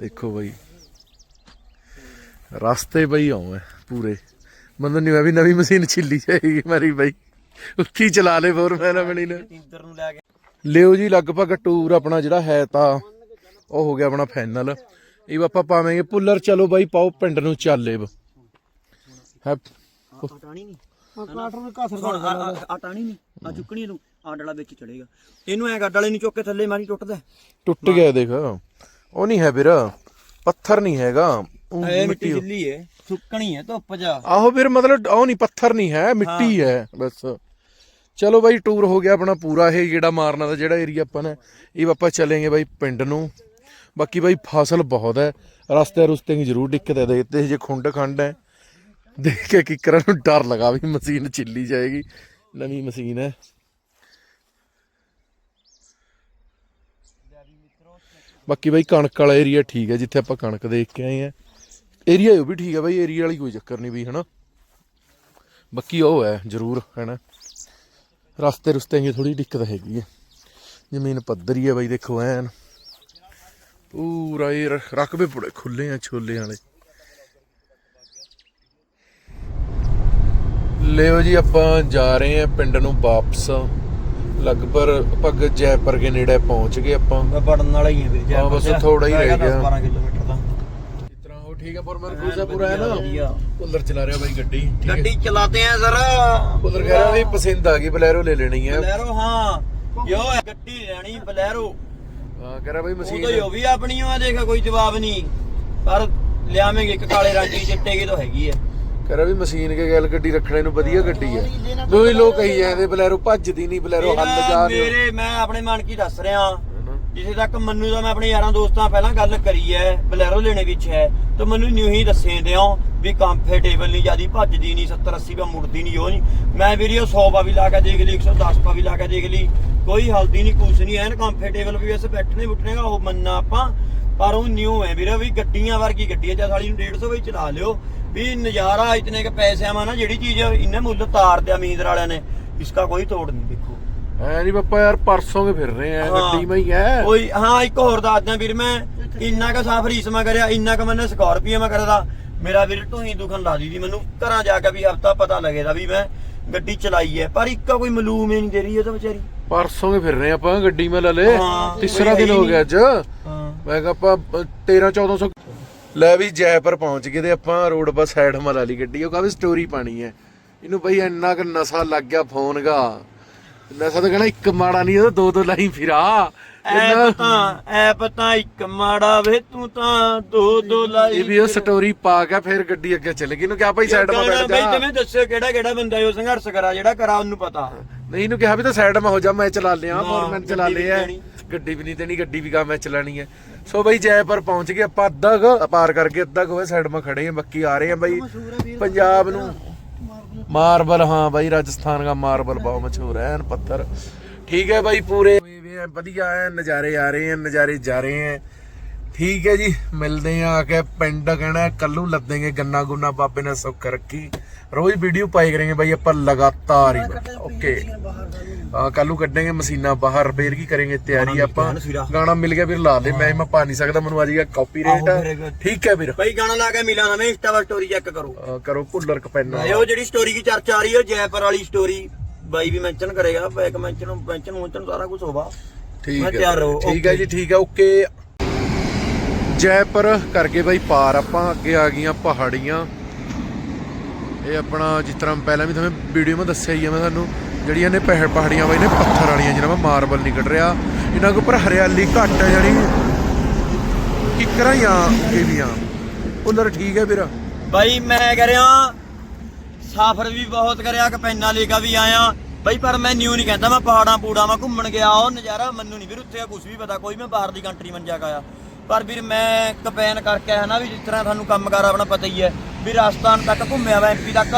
[SPEAKER 1] ਦੇਖੋ ਬਾਈ। ਰਸਤੇ ਬਈ ਆਉਂ ਪੂਰੇ। ਮੈਨੂੰ ਨਹੀਂ ਵੀ ਨਵੀਂ ਮਸ਼ੀਨ ਛਿੱਲੀ ਜਾਏਗੀ ਮਾਰੀ ਬਾਈ। ਉੱਥੀ ਚਲਾ ਲੈ ਫੋਰਮੈਨ ਆਪਣੀ ਨੇ।
[SPEAKER 2] ਤੀਂਦਰ ਨੂੰ ਲੈ ਕੇ।
[SPEAKER 1] ਲਿਓ ਜੀ ਲਗਭਗ ਟੂਰ ਆਪਣਾ ਜਿਹੜਾ ਹੈ ਤਾਂ ਉਹ ਹੋ ਗਿਆ ਆਪਣਾ ਫਾਈਨਲ ਇਹ ਆਪਾਂ ਪਾਵਾਂਗੇ ਪੁੱਲਰ ਚਲੋ ਬਾਈ ਪਾਓ ਪਿੰਡ ਨੂੰ ਚੱਲੇ ਹੈ
[SPEAKER 2] ਟਾਣੀ ਨਹੀਂ
[SPEAKER 3] ਕਾਟਰ ਨੂੰ ਘਸ
[SPEAKER 2] ਹੁਣ ਆ ਆ- ਆ ਟਾਣੀ ਨਹੀਂ ਆ ਚੁੱਕਣੀ ਇਹਨੂੰ ਆ ਡਲਾ ਵਿੱਚ ਚੜੇਗਾ। ਇਹਨੂੰ ਐ ਗੱਡ ਵਾਲੇ ਨੂੰ ਚੁੱਕ ਕੇ ਥੱਲੇ ਮਾਰੀ ਟੁੱਟਦਾ
[SPEAKER 1] ਟੁੱਟ ਗਿਆ ਦੇਖ। ਉਹ ਨਹੀਂ ਹੈ ਵੀਰ ਪੱਥਰ ਨਹੀਂ ਹੈਗਾ। ਉਹ
[SPEAKER 2] ਐ ਮਿੱਟੀ ਜਿੱਲੀ ਏ ਸੁੱਕਣੀ ਹੈ ਧੁੱਪ ਜਾ।
[SPEAKER 1] ਆਹੋ ਵੀਰ ਮਤਲਬ ਉਹ ਨਹੀਂ ਪੱਥਰ ਨਹੀਂ ਹੈ ਮਿੱਟੀ ਹੈ। ਬਸ। ਚਲੋ ਬਾਈ ਟੂਰ ਹੋ ਗਿਆ ਆਪਣਾ ਪੂਰਾ ਇਹ ਜਿਹੜਾ ਮਾਰਨਾ ਦਾ ਜਿਹੜਾ ਏਰੀਆ ਆਪਾਂ ਨੇ। ਇਹ ਆਪਾਂ ਚਲेंगे ਬਾਈ ਪਿੰਡ ਨੂੰ। ਬਾਕੀ ਬਾਈ ਫਸਲ ਬਹੁਤ ਹੈ। ਰਸਤੇ ਰੁਸਤੇ ਦੀ ਜ਼ਰੂਰ ਦਿੱਕਤ ਹੈ ਦੇਖਤੇ ਜੇ ਖੁੰਡ ਖੰਡ ਹੈ। ਦੇਖ ਕੇ ਕਿਕਰਾਂ ਨੂੰ ਡਰ ਲਗਾ ਵੀ ਮਸ਼ੀਨ ਚਿੱਲੀ ਜਾਏਗੀ। ਨਵੀਂ ਮਸ਼ੀਨ ਹੈ। ਬਾਕੀ ਬਾਈ ਕਣਕ ਵਾਲਾ ਏਰੀਆ ਠੀਕ ਹੈ, ਜਿੱਥੇ ਆਪਾਂ ਕਣਕ ਦੇਖ ਕੇ ਆਏ ਆ ਏਰੀਆ ਉਹ ਵੀ ਠੀਕ ਹੈ ਬਾਈ ਏਰੀਆ ਵਾਲੀ ਕੋਈ ਚੱਕਰ ਨਹੀਂ ਵੀ, ਹਨਾ? ਬਾਕੀ ਉਹ ਹੈ ਜ਼ਰੂਰ, ਹੈਨਾ? ਰਸਤੇ ਰੁਸਤੇ ਦੀ ਥੋੜੀ ਦਿੱਕਤ ਹੈਗੀ ਹੈ। ਜ਼ਮੀਨ ਪੱਧਰੀ ਹੈ ਬਾਈ, ਦੇਖੋ ਐਨ। ਪੂਰਾ ਇਹ ਰ- ਰਕਬੇ ਪੂਰੇ ਖੁੱਲੇ ਆ ਛੋਲੇ ਵਾਲੇ। ਲਿਓ ਜੀ ਆਪਾਂ ਜਾ ਰਹੇ ਆ ਪਿੰਡ ਨੂੰ ਵਾਪਸ। ਲਗਭਗ ਪੱਗ ਜੈਪੁਰ ਦੇ ਨੇੜੇ ਪਹੁੰਚ ਗਏ ਆਪਾਂ।
[SPEAKER 2] ਮੈਂ ਵੜਨ ਵਾਲਾ ਹੀ ਆ ਵੀਰ
[SPEAKER 1] ਹਾਂ, ਬਸ ਥੋੜ੍ਹਾ ਹੀ ਰਹਿ ਗਿਆ।
[SPEAKER 2] 12 ਕਿਲੋਮੀਟਰ ਦਾ।
[SPEAKER 1] ਇਸ ਤਰ੍ਹਾਂ ਉਹ ਠੀਕ ਹੈ ਪੁਰਮਨ ਕ੍ਰੂਜ਼ਾ ਪੂਰਾ ਹੈ ਨਾ। ਪੁੱਲਰ ਚਲਾ ਰਿਹਾ ਬਾਈ ਗੱਡੀ ਹੈ
[SPEAKER 2] ਗੱਡੀ ਚਲਾਤੇ ਆ ਜ਼ਰਾ।
[SPEAKER 1] ਪੁੱਲਰ ਕਹਿ ਰਿਹਾ ਵੀ ਪਸੰਦ ਆ ਗਈ ਬਲੈਰੋ ਲੈ ਲੈਣੀ ਹੈ
[SPEAKER 2] ਬਲੈਰੋ ਹਾਂ। ਯੋ ਗੱਡੀ ਲੈਣੀ ਬਲੈਰੋ।
[SPEAKER 1] ਹਾਂ ਕਹ ਰਿਹਾ ਬਈ
[SPEAKER 2] ਉਹ ਤਾਂ ਉਹ ਵੀ ਆਪਣੀ ਆ ਦੇਖ ਕੋਈ ਜਵਾਬ ਨਹੀਂ। ਪਰ ਲਿਆਵੇਂਗੇ ਇੱਕ ਕਾਲੇ ਰੰਗ ਦੀ ਚਿੱਟੇ ਕੀ ਤਾਂ ਹੈਗੀ ਆ।
[SPEAKER 1] ਕਹ ਰਿਹਾ ਵੀ ਮਸ਼ੀਨ ਕੇ ਗੱਲ ਗੱਡੀ ਰੱਖਣੇ ਨੂੰ ਵਧੀਆ ਗੱਡੀ ਹੈ ਦੋਈ ਲੋਕ ਕਹੀ ਜਾਂਦੇ ਬਲੈਰੋ ਭੱਜਦੀ ਨਹੀਂ ਬਲੈਰੋ ਹੱਲ ਜਾ
[SPEAKER 2] ਮੇਰੇ ਮੈਂ ਆਪਣੇ ਮਨ ਕੀ ਦੱਸ ਰਿਹਾ। ਜਿੱਥੇ ਤੱਕ ਮੰਨੂ ਦਾ ਮੈਂ ਆਪਣੇ ਯਾਰਾਂ ਦੋਸਤਾਂ ਪਹਿਲਾਂ ਗੱਲ ਕਰੀ ਐ ਬਲੈਰੋ ਲੈਣੇ ਵਿੱਚ ਹੈ, ਤਾਂ ਮੈਨੂੰ ਨਿਊ ਹੀ ਦੱਸੇ ਦਿਓ ਵੀ ਕੰਫਰਟੇਬਲ ਨਹੀਂ, ਜਿਆਦੀ ਭੱਜਦੀ ਨਹੀਂ 70 80 ਪਾ ਮੁੜਦੀ ਨਹੀਂ ਉਹ ਨਹੀਂ। ਮੈਂ ਵੀਡੀਓ 100 ਪਾ ਵੀ ਲਾ ਕੇ ਦੇਖ ਲਈ 110 ਪਾ ਵੀ ਲਾ ਕੇ ਦੇਖ ਲਈ। ਕੋਈ ਹਲਦੀ ਨਹੀਂ, ਕੁਛ ਨਹੀਂ, ਐਨ ਕੰਫਰਟੇਬਲ ਵੀ ਵੈਸੇ ਬੈਠਣੇ ਬੁੱਟਣੇਗਾ ਉਹ ਮੰਨਣਾ ਆਪਾਂ। ਪਰ ਉਹ ਨਿਊ ਹੈ ਵੀਰੇ ਵੀ ਗੱਡੀਆਂ ਵਰਗੀ ਗੱਡੀ ਹੈ ਜਾਂ ਸਾਲੀ ਨੂੰ 150 ਵਿੱਚ ਚਲਾ ਲਿਓ। ਵੀ ਨਜ਼ਾਰਾ, ਇਤਨੇ ਕੇ ਪੈਸਿਆਂ ਮਾ ਨਾ ਜਿਹੜੀ ਚੀਜ਼, ਇੰਨੇ ਮੁੱਲ ਤਾਰ ਦਿਆ ਮੀਂਦਰ ਵਾਲਿਆਂ ਨੇ, ਇਸਕਾ ਕੋਈ ਤੋੜ ਨਹੀਂ।
[SPEAKER 1] ਐ ਨਹੀਂ ਪਾਪਾ ਯਾਰ ਪਰਸੋਂ ਕੇ ਫਿਰ ਰਹੇ ਆ। ਗੱਡੀ ਮੈਂ ਹੀ
[SPEAKER 2] ਕੋਈ ਹਾਂ ਇੱਕ ਹੋਰ ਦੱਸਦਾ ਵੀਰ ਮੈਂ। ਇੰਨਾ ਕ ਸਾਫ਼ ਰੀਸਮਾ ਕਰਿਆ ਇੰਨਾ ਕ ਮੈਨੇ ਸਕਾਰਪੀਓ ਮੈਂ ਕਰਦਾ। ਮੇਰਾ ਵੀਰ ਢੂਹੀ ਦੁਖਣ ਲਾ ਦੀ ਮੈਨੂੰ। ਘਰਾਂ ਜਾ ਕੇ ਵੀ ਹਫਤਾ ਪਤਾ ਲੱਗੇਦਾ ਵੀ ਮੈਂ ਗੱਡੀ ਚਲਾਈ ਹੈ ਪਰ ਇੱਕਾ ਕੋਈ ਮਲੂਮ ਹੀ ਨਹੀਂ ਦੇ ਰਹੀ ਇਹ ਤਾਂ ਵਿਚਾਰੀ।
[SPEAKER 1] ਪਰਸੋਂ ਕੇ ਫਿਰ ਰਹੇ ਆਪਾਂ ਗੱਡੀ ਮੈਂ ਲੈ ਲੈ। ਤੀਸਰਾ ਦਿਨ
[SPEAKER 2] ਹੈ
[SPEAKER 1] ਗਿਆ ਅੱਜ।
[SPEAKER 2] ਹਾਂ।
[SPEAKER 1] ਮੈਂ ਕਿਹਾ ਆਪਾਂ 13 1400 ਲੈ ਵੀ ਜੈਪੁਰ ਪਹੁੰਚ ਗਏ ਤੇ ਆਪਾਂ ਰੋਡ 'ਪਾ ਸਾਈਡ ਮਲਾ ਲਈ ਗੱਡੀ ਉਹ ਕਾਹਦੀ ਸਟੋਰੀ ਪਾਣੀ ਹੈ ਇਹਨੂੰ ਬਈ ਇੰਨਾ ਕੁ ਨਸ਼ਾ ਲੱਗ ਗਿਆ ਫੋਨ ਗਾ। ਨਸ਼ਾ ਤਾਂ ਕਹਣਾ ਇੱਕ ਮਾੜਾ ਨਹੀਂ ਉਹ ਦੋ ਦੋ ਲਾਈ ਫਿਰਾ।
[SPEAKER 2] ਐ ਪਤਾ ਐ ਪਤਾ ਇੱਕ ਮਾੜਾ ਵੇ ਤੂੰ ਤਾਂ ਦੋ ਦੋ ਲਾਈ
[SPEAKER 1] ਇਹ ਵੀ ਉਹ ਸਟੋਰੀ ਪਾ ਕੇ ਫਿਰ ਗੱਡੀ ਅੱਗੇ ਚੱਲ ਗਈ। ਇਹਨੂੰ ਕਿਹਾ ਭਾਈ ਸਾਈਡ 'ਮਾ ਬੈਠ
[SPEAKER 2] ਬਈ
[SPEAKER 1] ਜਾ।
[SPEAKER 2] ਤੁਮੇ ਦੱਸਿਓ ਕਿਹੜਾ ਕਿਹੜਾ ਬੰਦਾ ਇਹ ਸੰਘਰਸ਼ ਕਰਾ ਜਿਹੜਾ ਕਰਾ ਉਹਨੂੰ ਪਤਾ।
[SPEAKER 1] ਨਹੀਂ ਇਹਨੂੰ ਕਿਹਾ ਵੀ ਤਾਂ ਸਾਈਡ 'ਮਾ ਹੋ ਜਾ ਮੈਂ ਚਲਾ ਲਿਆ
[SPEAKER 2] ਨਾ,
[SPEAKER 1] ਫੋਰਮੈਨ ਚਲਾ ਲਿਆ। ਗੱਡੀ ਵੀ ਨਹੀਂ ਦੇਣੀ ਗੱਡੀ ਵੀ ਕਾ ਮੈਂ ਚਲਾਣੀ ਹੈ। ਸੋ ਬਈ ਜੈਪੁਰ ਪਹੁੰਚ ਗਏ ਆਪਾਂ ਅੱਧਾ ਪਾਰ ਕਰਕੇ ਅੱਧਾ ਹੋਏ ਸਾਈਡ 'ਮਾ ਖੜੇ ਆ ਬਾਕੀ ਆ ਰਹੇ ਆ ਬਈ ਪੰਜਾਬ ਨੂੰ। ਮਾਰਬਲ, ਹਾਂ ਬਾਈ, ਰਾਜਸਥਾਨ ਦਾ ਮਾਰਬਲ ਬਹੁਤ ਮਸ਼ਹੂਰ ਹੈ, ਐਨ ਪੱਥਰ। ਠੀਕ ਹੈ ਬਾਈ, ਪੂਰੇ ਵੀ ਐਨ ਵਧੀਆ ਐ ਨਜ਼ਾਰੇ ਆ ਰਹੇ हैं ਨਜ਼ਾਰੇ ਜਾ ਰਹੇ हैं ਠੀਕ ਹੈ ਜੀ, ਮਿਲਦੇ ਆ ਆ ਕੇ, ਪਿੰਡ ਕਹਿਣਾ, ਕੱਲੂ ਲੱਦੇਂਗੇ ਗੰਨਾ ਗੁੰਨਾ, ਬਾਬੇ ਨੇ ਸੁੱਖ ਰੱਖੀ। ਰੋਜ਼ ਵੀਡੀਓ ਪਾਈ ਕਰਾਂਗੇ ਬਾਈ ਆਪਾਂ ਲਗਾਤਾਰ ਹੀ। ਓਕੇ ਆ ਕੱਲੂ ਕੱਢਾਂਗੇ ਮਸ਼ੀਨਾਂ ਬਾਹਰ ਰਿਪੇਅਰ ਕੀ ਕਰਾਂਗੇ ਤਿਆਰੀ ਆਪਾਂ। ਗਾਣਾ ਮਿਲ ਗਿਆ ਵੀਰ ਲਾ ਦੇ ਮੈਂ ਮੈਂ ਪਾ ਨਹੀਂ ਸਕਦਾ ਮੈਨੂੰ ਆ ਜਾਏਗਾ
[SPEAKER 2] ਫਿਰ
[SPEAKER 1] ਕਾਪੀਰਾਈਟ ਠੀਕ ਹੈ ਵੀਰ।
[SPEAKER 2] ਬਈ ਗਾਣਾ ਲਾ ਕੇ ਮਿਲਾਂ ਨਵੇਂ ਇੰਸਟਾ ਵਾ ਸਟੋਰੀ ਚੈੱਕ ਕਰੋ।
[SPEAKER 1] ਕਰੋ ਭੁੱਲਰ ਕਪੈਨਾ
[SPEAKER 2] ਇਹ ਉਹ ਜਿਹੜੀ ਸਟੋਰੀ ਦੀ ਚਰਚਾ ਆ ਰਹੀ ਹੈ ਜੈਪੁਰ ਵਾਲੀ ਸਟੋਰੀ ਬਾਈ ਵੀ ਮੈਂਸ਼ਨ ਕਰੇਗਾ ਬੈਕ ਮੈਂਸ਼ਨ ਮੈਂਸ਼ਨ ਮੈਂਸ਼ਨ ਸਾਰਾ ਕੁਝ ਹੋਵਾ
[SPEAKER 1] ਠੀਕ ਹੈ
[SPEAKER 2] ਤਿਆਰ ਰਹੋ,
[SPEAKER 1] ਠੀਕ ਹੈ। ਜੀ ਠੀਕ ਹੈ ਓਕੇ ਜੈਪੁਰ ਕਰਕੇ ਬਾਈ ਪਾਰ ਆਪਾਂ ਅੱਗੇ ਆ ਗਈਆਂ ਪਹਾੜੀਆਂ। ਇਹ ਆਪਣਾ ਜਿਸ ਤਰ੍ਹਾਂ ਪਹਿਲਾਂ ਵੀ ਤੁਹਾਨੂੰ ਵੀਡੀਓ ਮੈਂ ਦੱਸਿਆ ਹੀ ਆ, ਮੈਂ ਤੁਹਾਨੂੰ ਜਿਹੜੀਆਂ ਨੇ ਪਹਿ, ਪਹਾੜੀਆਂ ਬਾਈ ਨੇ ਪੱਥਰ ਵਾਲੀਆਂ ਜਿਹਨਾਂ ਮੈਂ ਮਾਰਬਲ ਨਹੀਂ ਕੱਢ ਰਿਹਾ, ਇਹਨਾਂ ਕੋ ਉੱਪਰ ਹਰਿਆਲੀ ਘੱਟ ਹੈ ਜਿਹੜੀ ਕਿਕਰਾਂ ਹੀ ਆ ਉਲਰ ਠੀਕ ਹੈ ਵੀਰ?
[SPEAKER 2] ਬਾਈ, ਮੈਂ ਕਰਿਆ ਸਾਫਰ ਵੀ ਬਹੁਤ ਕਰਿਆ, ਕਪੈਨਾ ਲੈ ਕੇ ਵੀ ਆਇਆ। ਬਈ, ਪਰ ਮੈਂ ਨਿਊ ਨਹੀਂ ਕਹਿੰਦਾ, ਮੈਂ ਪਹਾੜਾਂ ਪੂੜਾਂ ਮੈਂ ਘੁੰਮਣ ਗਿਆ, ਉਹ ਨਜ਼ਾਰਾ ਮੈਨੂੰ ਨਹੀਂ ਵੀਰ, ਉੱਥੇ ਕੁਝ ਵੀ ਪਤਾ, ਕੋਈ ਮੈਂ ਬਾਹਰ ਦੀ ਕੰਟਰੀ ਮਨ ਜਾ ਕੇ ਪਰ ਵੀਰ, ਮੈਂ ਕਪੈਨ ਕਰਕੇ ਆਇਆ ਨਾ ਵੀ ਜਿਸ ਤਰ੍ਹਾਂ ਤੁਹਾਨੂੰ ਕੰਮਕਾਰ ਆਪਣਾ ਪਤਾ ਹੀ ਹੈ ਵੀ ਰਾਜਸਥਾਨ ਤੱਕ ਘੁੰਮਿਆ ਵਾ ਐਮਪੀ ਤੱਕ।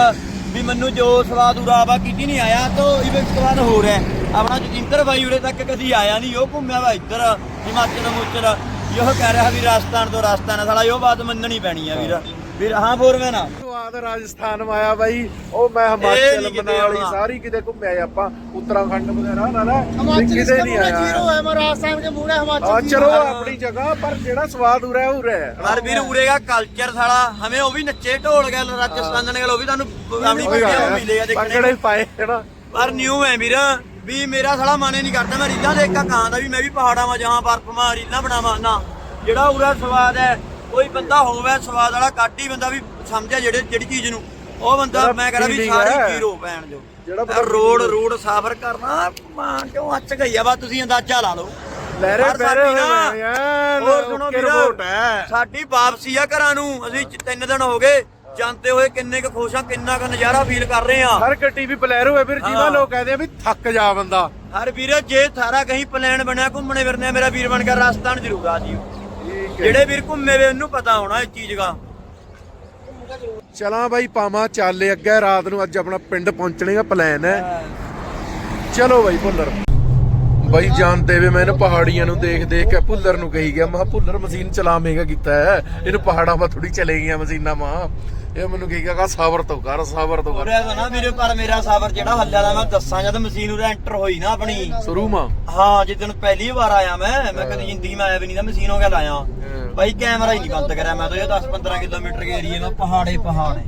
[SPEAKER 2] ਵੀ ਮੈਨੂੰ ਜੋ ਸਵਾਦ ਉਰਾਵਾ ਕੀਤੀ ਨਹੀਂ ਆਇਆ, ਤਾਂ ਇਹ ਇੱਕ ਵਾਰ ਹੋ ਰਿਹਾ ਹੈ। ਆਪਣਾ ਜਤਿੰਦਰ ਬਾਈ ਉਰੇ ਤੱਕ ਕਦੀ ਆਇਆ ਨਹੀਂ, ਉਹ ਘੁੰਮਿਆ ਵਾ ਇੱਧਰ, ਹਿਮਾਚਲ ਮੁਚਲ ਇਹੋ ਕਹਿ ਰਿਹਾ ਵੀ ਰਾਜਸਥਾਨ ਤੋਂ ਰਾਜਸਥਾਨ ਹੈ ਸਾਲਾ, ਇਹ ਬਾਤ ਮੰਨਣੀ ਪੈਣੀ ਹੈ ਵੀਰ। ਵੀਰ ਹਾਂ ਫੋਰਮੈਨ ਆ
[SPEAKER 1] ਸਵਾਦ ਰਾਜਸਥਾਨ ਆਇਆ ਬਾਈ। ਉਹ ਮੈਂ ਹਿਮਾਚਲ ਮਨਾਲੀ ਸਾਰੀ ਕਿਤੇ ਘੁੰਮਿਆ ਆਪਾਂ ਉੱਤਰਾਖੰਡ ਵਗੈਰਾ
[SPEAKER 3] ਨਾਲਾ
[SPEAKER 1] ਕਿਤੇ ਨਹੀਂ ਆਇਆ।
[SPEAKER 3] ਜੀਰੋ ਹੈ ਮੈਂ ਰਾਜਸਥਾਨ ਕੇ
[SPEAKER 1] ਮੂਹਰੇ
[SPEAKER 3] ਹਿਮਾਚਲ
[SPEAKER 1] ਚਲੋ ਆਪਣੀ ਜਗ੍ਹਾ ਪਰ ਜਿਹੜਾ ਸਵਾਦ ਉਰਾ ਹੈ ਉਰਾ ਹੈ
[SPEAKER 2] ਹਰ ਵੀਰ ਉਰੇਗਾ ਕਲਚਰ ਸਾਲਾ। ਹਮੇ ਉਹ ਵੀ ਨੱਚੇ ਢੋਲ ਗਏ ਰਾਜਸਥਾਨ ਦੇ ਉਹ ਵੀ ਤੁਹਾਨੂੰ ਆਪਣੀ ਵੀਡੀਓ ਮਿਲੇਗਾ ਦੇਖਣੇ
[SPEAKER 1] ਪਕੜੇ ਪਾਏ ਹੈਨਾ?
[SPEAKER 2] ਪਰ ਨਿਊ ਹੈ ਵੀਰ ਵੀ ਮੇਰਾ ਸਾਲਾ ਮਨ ਨਹੀਂ ਕਰਦਾ। ਮੈਂ ਰੀਲਾਂ ਦੇਖਾਂ ਕਾਂ ਦਾ ਵੀ ਮੈਂ ਵੀ ਪਹਾੜਾਂ ਵਾ ਜਾਵਾਂ ਬਰਫ਼ ਰੀਲਾਂ ਬਣਾਵਾਂ ਨਾ। ਜਿਹੜਾ ਉਰਾ ਸਵਾਦ ਹੈ ਕੋਈ ਬੰਦਾ ਹੋਵੇ ਸਵਾਦ ਵਾਲਾ ਕੱਢ ਹੀ ਬੰਦਾ ਵੀ ਸਮਝਿਆ ਜਿਹੜੇ ਜਿਹੜੀ ਚੀਜ਼ ਨੂੰ। ਉਹ ਬੰਦਾ ਮੈਂ ਕਹਿੰਦਾ ਵੀ ਸਾਰੀ। ਜ਼ੀਰੋ ਪੈਣ ਜੋ।
[SPEAKER 1] ਜਿਹੜਾ
[SPEAKER 2] ਰੋਡ ਰੋਡ ਸਾਫ਼ਰ ਕਰਨਾ ਮਾਂ ਕਿਉਂ ਅੱਚ ਗਈ ਆ? ਬਾ ਤੁਸੀਂ ਅੰਦਾਜ਼ਾ ਲਾ ਲਓ।
[SPEAKER 1] ਲਹਿਰੇ
[SPEAKER 2] ਪਰ
[SPEAKER 1] ਹੋਏ ਯਾਰ
[SPEAKER 2] ਹੋਰ ਸੁਣੋ ਵੀਰ ਸਾਡੀ ਵਾਪਸੀ ਆ ਘਰਾਂ ਨੂੰ। ਅਸੀਂ ਤਿੰਨ ਦਿਨ ਹੋ ਗਏ ਜਾਂਦੇ ਹੋਏ ਕਿੰਨੇ ਕੁ ਖੁਸ਼ ਆ ਕਿੰਨਾ ਕੁ ਨਜ਼ਾਰਾ ਫੀਲ ਕਰ ਰਹੇ ਆ।
[SPEAKER 1] ਹਰ ਗੱਡੀ ਵੀ ਬਲੈਰੋ ਹੈ ਵੀਰ ਜੀਵਾ। ਲੋਕ ਕਹਦੇ ਆ ਵੀ ਥੱਕ ਜਾ ਬੰਦਾ।
[SPEAKER 2] ਹਰ ਵੀਰ ਜੇ ਸਾਰਾ ਕਹੀਂ ਪਲਾਨ ਬਣਿਆ ਘੁੰਮਣੇ ਫਿਰਨੇ ਮੇਰਾ ਵੀਰ ਬਣ ਕੇ ਰਾਜਸਥਾਨ ਜ਼ਰੂਰ ਆ ਜਿਓ। ਜਿਹੜੇ ਵੀਰ ਘੁੰਮੇ ਵੇ, ਉਹਨੂੰ ਪਤਾ ਹੋਣਾ ਇਸ ਚੀਜ਼ ਦਾ।
[SPEAKER 1] ਚਲਾਂ ਬਾਈ, ਪਾਵਾਂ ਚੱਲ ਅੱਗੇ, ਰਾਤ ਨੂੰ ਅੱਜ ਆਪਣਾ ਪਿੰਡ ਪਹੁੰਚਣੇ ਦਾ ਪਲਾਨ ਹੈ। ਚਲੋ ਬਾਈ, ਭੁੱਲਰ। ਬਾਈ, ਜਾਣਦੇ ਵੇ ਮੈਂ ਇਹਨੂੰ ਪਹਾੜੀਆਂ ਨੂੰ ਦੇਖ ਦੇਖ ਕੇ ਭੁੱਲਰ ਨੂੰ ਕਹੀ ਗਿਆ, ਮੈਂ ਕਿਹਾ ਭੁੱਲਰ, ਮਸ਼ੀਨ ਚਲਾਵੇਂਗਾ ਕੀਤਾ ਹੈ ਇਹਨੂੰ ਪਹਾੜਾਂ 'ਮਾ ਥੋੜੀ ਚਲੇ ਗਈਆਂ ਮਸ਼ੀਨਾਂ ਮਾ ਇਹ ਮੈਨੂੰ ਕਹੀ ਗਿਆ ਸਬਰ ਤੋਂ ਕਰ ਸਬਰ ਤੋਂ ਕਰ।
[SPEAKER 2] ਉਰੇ ਤਾਂ ਨਾ ਵੀਰੇ ਪਰ ਮੇਰਾ ਸਫ਼ਰ ਜਿਹੜਾ ਹੱਲਿਆ ਦਾ ਮੈਂ ਦੱਸਾਂ ਜਦ ਮਸ਼ੀਨ ਉਰੇ ਐਂਟਰ ਹੋਈ ਨਾ ਆਪਣੀ।
[SPEAKER 1] ਸ਼ੁਰੂ ਮਾ?
[SPEAKER 2] ਹਾਂ ਜਿੱਦਣ ਪਹਿਲੀ ਵਾਰ ਆਇਆ ਮੈਂ ਮੈਂ ਕਦੀ ਜ਼ਿੰਦਗੀ ਮੈਂ ਆਇਆ ਵੀ ਨਹੀਂ ਤਾਂ ਮਸ਼ੀਨ ਹੋ ਗਿਆ ਲਾਇਆ। ਬਾਈ ਕੈਮਰਾ ਹੀ ਨਹੀਂ ਬੰਦ ਕਰਿਆ ਮੈਂ ਤਾਂ ਇਹ 10 15 ਕਿਲੋਮੀਟਰ ਦੇ ਏਰੀਏ ਮੈਂ ਪਹਾੜੇ ਪਹਾੜੇ।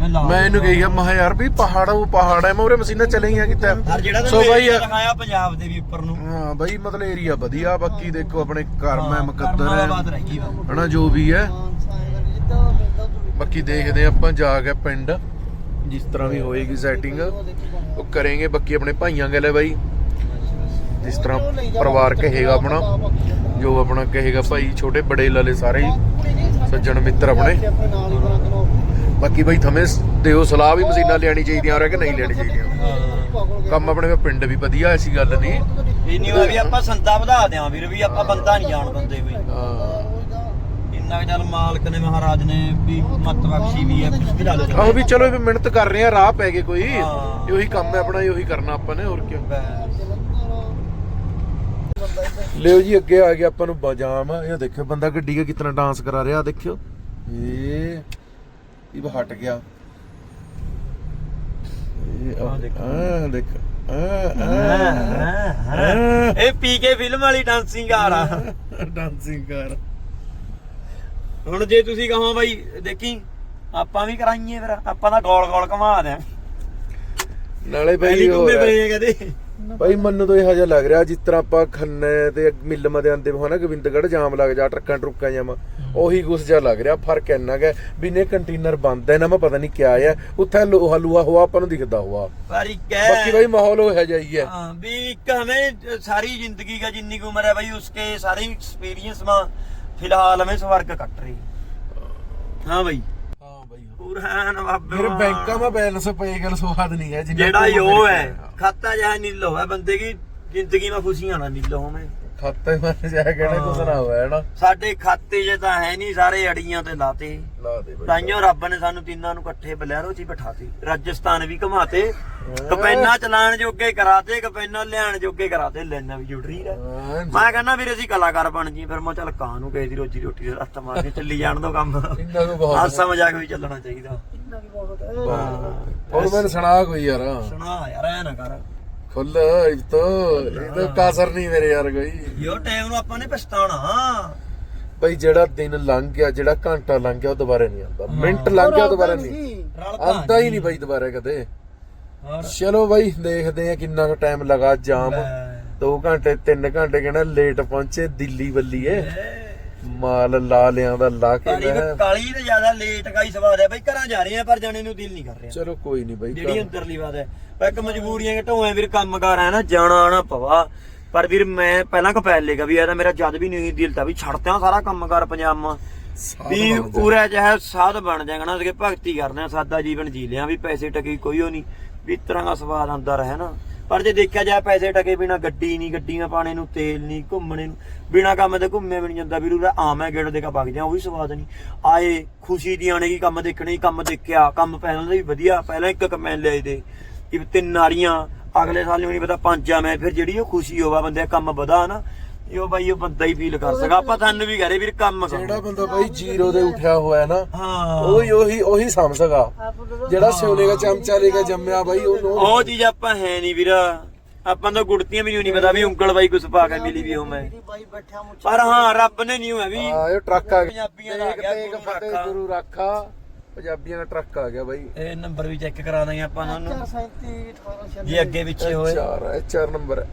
[SPEAKER 2] ਮੈਂ
[SPEAKER 1] ਮੈਂ ਇਹਨੂੰ ਕਹੀ ਗਿਆ ਮੈਂ ਕਿਹਾ ਯਾਰ ਵੀ ਪਹਾੜ ਉਹ ਪਹਾੜ ਹੈ ਮੈਂ ਉਰੇ ਮਸ਼ੀਨਾਂ ਚਲੇ ਗਈਆਂ ਕਿਤੇ
[SPEAKER 2] ਹਰ ਜਿਹੜਾ
[SPEAKER 1] ਸੋ ਬਾਈ
[SPEAKER 2] ਦਿਖਾਇਆ ਪੰਜਾਬ ਦੇ ਵੀ ਉੱਪਰ ਨੂੰ।
[SPEAKER 1] ਹਾਂ ਬਾਈ ਮਤਲਬ ਏਰੀਆ ਵਧੀਆ ਬਾਕੀ ਦੇਖੋ ਆਪਣੇ ਕਰਮ ਹੈ
[SPEAKER 2] ਹਾਂ,
[SPEAKER 1] ਮੁਕੱਦਰ ਹੈ। ਹਨਾ ਜੋ ਵੀ ਹੈ। ਬਾਕੀ ਦੇਖਦੇ ਆਪਾਂ ਜਾ ਕੇ ਪਿੰਡ ਜਿਸ ਤਰ੍ਹਾਂ ਵੀ ਹੋਏਗੀ ਸੈਟਿੰਗ ਉਹ ਕਰਾਂਗੇ ਬਾਕੀ ਆਪਣੇ ਭਾਈਆਂ ਗੱਲ ਬਾਈ। ਜਿਸ ਤਰ੍ਹਾਂ ਪਰਿਵਾਰ ਕਹੇਗਾ ਆਪਣਾ ਜੋ ਆਪਣਾ ਕਹੇਗਾ ਭਾਈ ਛੋਟੇ ਬੜੇ ਲਾਲੇ ਸਾਰੇ ਸੱਜਣ ਮਿੱਤਰ ਆਪਣੇ। ਬਾਕੀ ਭਾਈ ਥਮੇ ਦਿਓ ਸਲਾਹ ਵੀ ਮਸ਼ੀਨਾਂ ਲੈਣੀ ਚਾਹੀਦੀਆਂ ਔਰ ਕਿ ਨਹੀਂ ਲੈਣੀ ਚਾਹੀਦੀਆਂ। ਕੰਮ ਆਪਣੇ ਪਿੰਡ ਵੀ ਵਧੀਆ ਐਸੀ ਗੱਲ ਨਹੀਂ।
[SPEAKER 2] ਇੰਨੀ ਵਾਰ ਵੀ ਆਪਾਂ ਸੰਤਾ ਵਧਾ ਦਿਆਂ ਵੀਰ ਵੀ ਆਪਾਂ ਬੰਦਾ ਨਹੀਂ ਜਾਣ ਦਿੰਦੇ ਵੀ।
[SPEAKER 1] ਹਾਂ।
[SPEAKER 2] ਇੰਨਾ ਕੁ ਚੱਲ ਮਾਲਕ ਨੇ ਮਹਾਰਾਜ ਨੇ ਵੀ ਮਤ ਬਖਸ਼ੀ ਵੀ ਹੈ ਕੁਝ ਵੀ ਲਾ ਲਓ
[SPEAKER 1] ਆਹੋ ਵੀ ਚਲੋ ਵੀ ਮਿਹਨਤ ਕਰ ਰਹੇ ਆ ਰਾਹ ਪੈ ਗਏ ਕੋਈ।
[SPEAKER 2] ਹਾਂ।
[SPEAKER 1] ਇਹੀ ਕੰਮ ਹੈ ਆਪਣਾ ਇਹੀ ਕਰਨਾ ਆਪਾਂ ਨੇ ਹੋਰ ਕੀ
[SPEAKER 2] ਬਸ।
[SPEAKER 1] ਲਿਓ ਜੀ ਅੱਗੇ ਆ ਗਿਆ ਆਪਾਂ ਨੂੰ ਬਾਜਾਮ। ਇਹ ਦੇਖਿਓ ਬੰਦਾ ਗੱਡੀ ਦਾ ਕਿਤਨਾ ਡਾਂਸ ਕਰਾ ਰਿਹਾ ਦੇਖਿਓ। ਇਹ ਇਹ ਵਾ ਹਟ ਗਿਆ। ਇਹ
[SPEAKER 2] ਆਹ ਦੇਖੋ।
[SPEAKER 1] ਆ ਦੇਖ। ਆ
[SPEAKER 2] ਹਾਂ ਇਹ ਪੀ ਕੇ ਫਿਲਮ ਵਾਲੀ ਡਾਂਸਿੰਗ ਆ। ਰਾ
[SPEAKER 1] ਡਾਂਸਿੰਗ ਕਰ।
[SPEAKER 2] ਹੁਣ ਜੇ ਤੁਸੀਂ ਕਹੋ ਬਾਈ ਦੇਖੀ ਆਪਾਂ ਵੀ ਕਰਾਈਏ ਫਿਰ ਆਪਾਂ ਤਾਂ ਗੋਲ ਗੋਲ ਘੁਮਾ ਦਿਆਂ।
[SPEAKER 1] ਨਾਲੇ ਬਈ
[SPEAKER 2] ਘੁੰਮੇ ਪਏ ਆ ਕਦੇ।
[SPEAKER 1] ਭਾਈ ਮੈਨੂੰ ਤਾਂ ਇਹੋ ਜਿਹਾ ਲੱਗ ਰਿਹਾ ਜਿਸ ਤਰ੍ਹਾਂ ਆਪਾਂ ਖੰਨੇ ਤੇ ਮਿਲਮ ਦੇ ਆਂਦੇ ਹੋਣਾ ਗੋਬਿੰਦਗੜ ਜਾਮ ਲੱਗ ਜਾ ਟਰੱਕਾਂ ਟਰੁੱਕਾਂ ਜਾਮ ਉਹੀ ਗੁੱਸ ਜਾ ਲੱਗ ਰਿਹਾ ਫ਼ਰਕ ਇੰਨਾ ਹੈ ਵੀ ਕੰਟੇਨਰ ਬੰਦ ਹੈ ਨਾ ਮੈਂ ਪਤਾ ਨਹੀਂ ਕਿਆ ਆ। ਉੱਥੇ ਲੋਹਾ ਲੂਆ ਹੋਆ ਆਪਾਂ ਨੂੰ ਦਿਖਦਾ ਹੋਆ।
[SPEAKER 2] ਬਾਰੀ ਕਹਿ
[SPEAKER 1] ਬਾਕੀ ਭਾਈ ਮਾਹੌਲ ਹੋਇਆ ਜਾਈ ਹੈ
[SPEAKER 2] ਹਾਂ। ਵੀ ਇੱਕ ਸਾਰੀ ਜ਼ਿੰਦਗੀ ਦਾ ਜਿੰਨੀ ਉਮਰ ਹੈ ਭਾਈ ਉਸਕੇ ਸਾਰੇ ਐਕਸਪੀਰੀਅੰਸ ਮਾ ਫਿਲਹਾਲ ਮੈਂ ਸਵਰਗ ਕੱਟ ਰਹੀ। ਹਾਂ ਬਈ।
[SPEAKER 1] ਹਾਂ ਬਈ।
[SPEAKER 2] ਪੂਰਾ ਨਵਾਬੇ
[SPEAKER 1] ਮੇਰੇ ਬੈਂਕਾਂ ਮਾ ਬੈਲੈਂਸ ਪਏ ਗੱਲ ਸੁਆਦ ਨਹੀਂ ਹੈ
[SPEAKER 2] ਜਿਹੜਾ
[SPEAKER 1] ਯੋ
[SPEAKER 2] ਹੈ ਖਾਤਾ ਜਹਾ ਨੀਲੋ ਹੈ ਬੰਦੇ ਕੀ ਜ਼ਿੰਦਗੀ ਮਾ ਖੁਸ਼ੀਆਂ ਨਾ ਨੀਲੋ ਮੈਂ
[SPEAKER 1] ਖਾਤੇ ਮਾ ਜਾ ਕਹਿਣਾ ਕੁਛ ਨਾ ਹੋਇਆ ਨਾ।
[SPEAKER 2] ਸਾਡੇ ਖਾਤੇ 'ਚ ਤਾਂ ਹੈ ਨਹੀਂ ਸਾਰੇ ਅੜੀਆਂ ਤੇ ਲਾਤੇ।
[SPEAKER 1] ਲਾ ਦੇ
[SPEAKER 2] ਤਾਈਓ ਰੱਬ ਨੇ ਸਾਨੂੰ ਤਿੰਨਾਂ ਨੂੰ ਇਕੱਠੇ ਬਲੈਰੋ 'ਚ ਹੀ ਬਿਠਾਤੇ। ਰਾਜਸਥਾਨ ਵੀ ਘਮਾਤੇ ਕਪੈਨਾ ਚਲਾਣ ਜੋਗੇ ਕਰਾਤੇ ਕਪੈਨਾ ਲਿਆਣ ਜੋਗੇ ਕਰਾਤੇ ਲੈਣਾ ਵੀ ਜੁੜ ਰਹੀ ਹੈ।
[SPEAKER 1] ਹਾਂ ਜੀ।
[SPEAKER 2] ਮੈਂ ਕਹਿੰਦਾ ਵੀਰ ਅਸੀਂ ਕਲਾਕਾਰ ਬਣ ਜੀ ਫਿਰ ਮੈਂ ਚੱਲ ਕਾਂ ਨੂੰ ਕਿਸੇ ਦੀ ਰੋਜੀ ਰੋਟੀ ਦੇ ਰੱਤ ਮਾਰ ਕੇ ਚੱਲੀ ਜਾਣ ਦੋ ਕੰਮ।
[SPEAKER 1] ਇੰਨਾ ਕੁ ਬਹੁਤ।
[SPEAKER 2] ਹਾਸਾ ਮਜ਼ਾਕ ਵੀ ਚੱਲਣਾ ਚਾਹੀਦਾ।
[SPEAKER 3] ਇੰਨਾ ਵੀ ਬਹੁਤ। ਹੈ।
[SPEAKER 1] ਬਹੁਤ। ਹੋਰ ਮੈਨੂੰ ਸੁਣਾ ਕੋਈ ਯਾਰ।
[SPEAKER 2] ਸੁਣਾ ਯਾਰ ਐ ਨਾ ਕਰ।
[SPEAKER 1] ਖੁੱਲ ਇਹ ਤਾਂ ਇਹ ਤਾਂ ਕਾਸਰ ਨਹੀਂ ਮੇਰੇ ਯਾਰ ਕੋਈ।
[SPEAKER 2] ਯੋ ਟਾਈਮ ਨੂੰ ਆਪਾਂ ਨੇ ਪਛਤਾਉਣਾ।
[SPEAKER 1] ਭਾਈ ਜਿਹੜਾ ਦਿਨ ਲੰਘ ਗਿਆ ਜਿਹੜਾ ਘੰਟਾ ਲੰਘ ਗਿਆ ਉਹ ਦੁਬਾਰਾ ਨਹੀਂ ਆਉਂਦਾ। ਮਿੰਟ ਲੰਘ ਗਿਆ ਦੁਬਾਰਾ ਨਹੀਂ। ਆਉਂਦਾ ਹੀ ਨਹੀਂ ਭਾਈ ਦੁਬਾਰਾ ਕਦੇ। ਚਲੋ ਭਾਈ ਦੇਖਦੇ ਆ ਕਿੰਨਾ ਕੁ ਟਾਈਮ ਲਗਾ ਜਾਮ।
[SPEAKER 2] ਲੈ।
[SPEAKER 1] 2 ਘੰਟੇ 3 ਘੰਟੇ ਕਹਿੰਦਾ ਲੇਟ ਪਹੁੰਚੇ ਦਿੱਲੀ ਵੱਲੀਏ। ਮਾਲ ਲਾ ਲਿਆਂ ਦਾ ਲਾ ਕੇ
[SPEAKER 2] ਕਾਲੀ
[SPEAKER 1] ਮੈਂ
[SPEAKER 2] ਕਾਲੀ ਤੇ ਜ਼ਿਆਦਾ ਲੇਟ ਕਾਈ ਸਵਾਦ ਹੈ ਬਈ ਘਰਾਂ ਜਾ ਰਹੇ ਆ ਪਰ ਜਾਣੇ ਨੂੰ ਦਿਲ ਨਹੀਂ ਕਰ ਰਿਹਾ।
[SPEAKER 1] ਚਲੋ ਕੋਈ ਨਹੀਂ ਭਾਈ
[SPEAKER 2] ਜਿਹੜੀ ਅੰਦਰਲੀ ਬਾਤ ਹੈ। ਇੱਕ ਮਜਬੂਰੀਆਂ ਢੋਏ ਵੀਰ ਕੰਮਕਾਰ ਹੈ ਨਾ ਜਾਣਾ ਆਣਾ ਪਵਾ। ਪਰ ਵੀਰ ਮੈਂ ਪਹਿਲਾਂ ਕਪੈਲ ਲੇਗਾ ਵੀ ਇਹ ਤਾਂ ਮੇਰਾ ਜਦ ਵੀ ਨਹੀਂ ਦਿਲ ਤਾਂ ਵੀ ਛੱਡਤਿਆਂ ਸਾਰਾ ਕੰਮਕਾਰ ਪੰਜਾਬਾਂ ਵੀ। ਪੂਰਾ ਚਾਹੇ ਸਾਧ ਬਣ ਜਾਏਗਾ ਨਾ ਕਿ ਭਗਤੀ ਕਰਦੇ ਆ ਸਾਦਾ ਜੀਵਨ ਜੀ ਲਿਆ ਵੀ ਪੈਸੇ ਟਕੇ ਕੋਈ ਉਹ ਨਹੀਂ। ਵੀ ਤਰ੍ਹਾਂ ਦਾ ਸਵਾਦ ਅੰਦਰ ਹੈ ਨਾ। ਪਰ ਜੇ ਦੇਖਿਆ ਜਾਏ ਪੈਸੇ ਟਕੇ ਬਿਨਾ ਗੱਡੀ ਨਹੀਂ, ਗੱਡੀਆਂ ਪਾਣੇ ਨੂੰ, ਤੇਲ ਨਹੀਂ, ਘੁੰਮਣੇ ਨੂੰ, ਬਿਨਾ ਕੰਮ ਤੇ ਘੁੰਮੇ ਵੀ ਨਹੀਂ ਜਾਂਦਾ ਵੀਰੂ ਦਾ ਆਮ ਹੈ ਗੇੜ ਦੇ ਕਾ ਵਗ ਜਾ ਉਹ ਵੀ ਸਵਾਦ ਨਹੀਂ। ਆਏ ਖੁਸ਼ੀ ਦੀ ਆਣੇ ਕੀ ਕੰਮ ਦੇਖਣੇ, ਕੰਮ ਦੇਖਿਆ, ਕੰਮ ਪਹਿਲਾਂ ਦਾ ਵੀ ਵਧੀਆ, ਪਹਿਲਾਂ ਇੱਕ ਕਮੈਨ ਲਿਆਏ ਦੇ, ਕਿ ਤਿੰਨ ਨਾਰੀਆਂ ਅਗਲੇ ਸਾਲ ਨੂੰ ਨਹੀਂ ਪਤਾ, ਪੰਜ ਆ ਮੈਂ, ਫਿਰ ਜਿਹੜੀ ਉਹ ਖੁਸ਼ੀ ਹੋਵਾ, ਬੰਦੇ ਕੰਮ ਵਧਾ ਨਾ ਇਹ ਉਹ ਬਾਈ ਉਹ ਬੰਦਾ ਹੀ ਫੀਲ ਕਰ ਸਕਾ ਆਪਾਂ ਤੁਹਾਨੂੰ ਵੀ ਕਹਰੇ ਵੀਰ ਕੰਮ ਕਰੋ।
[SPEAKER 1] ਜਿਹੜਾ ਬੰਦਾ ਭਾਈ ਜ਼ੀਰੋ ਦੇ ਉੱਠਿਆ ਹੋਇਆ ਨਾ
[SPEAKER 2] ਹਾਂ।
[SPEAKER 1] ਉਹੀ ਉਹੀ ਉਹੀ ਸਮਝ ਸਕਾ ਜਿਹੜਾ ਸਿਉਨੇ ਦਾ ਚਮਚਾ ਲੈ ਕੇ ਜੰਮਿਆ ਭਾਈ ਉਹਨੂੰ
[SPEAKER 2] ਉਹ ਚੀਜ਼ ਆਪਾਂ ਹੈ ਨਹੀਂ ਵੀਰ। ਆਪਾਂ ਤਾਂ ਗੁੜਤੀਆਂ ਵੀ ਨਹੀਂ ਪਤਾ ਵੀ ਉਂਗਲ ਬਾਈ ਕੁਛ ਪਾ ਕੇ ਮਿਲੀ ਵੀ ਉਹ ਮੈਂ।
[SPEAKER 3] ਬਾਈ ਮੁੱਛ
[SPEAKER 2] ਪਰ ਹਾਂ ਰੱਬ ਨੇ ਨਹੀਂ ਹੋਇਆ ਵੀ।
[SPEAKER 1] ਆ ਇਹ ਟਰੱਕ ਆ ਗਿਆ।
[SPEAKER 2] ਪੰਜਾਬੀਆਂ ਦਾ ਆ
[SPEAKER 1] ਤੇਗ
[SPEAKER 2] ਗਿਆ
[SPEAKER 1] ਤੇਗ
[SPEAKER 2] ਗੁਰੂ
[SPEAKER 1] ਫਤਿਹ
[SPEAKER 2] ਰਾਖਾ।
[SPEAKER 1] ਗੁਰੂ ਰਾਖਾ ਪੰਜਾਬੀਆਂ ਦਾ ਟਰੱਕ ਆ ਗਿਆ ਭਾਈ
[SPEAKER 2] ਇਹ ਨੰਬਰ ਵੀ ਚੈੱਕ ਕਰਾ ਦਾਂਗੇ ਆਪਾਂ ਤੁਹਾਨੂੰ।
[SPEAKER 3] 37 18
[SPEAKER 2] ਜੇ ਅੱਗੇ ਪਿੱਛੇ ਹੋਏ।
[SPEAKER 1] ਚਾਰ ਹੈ ਚਾਰ ਨੰਬਰ ਹੈ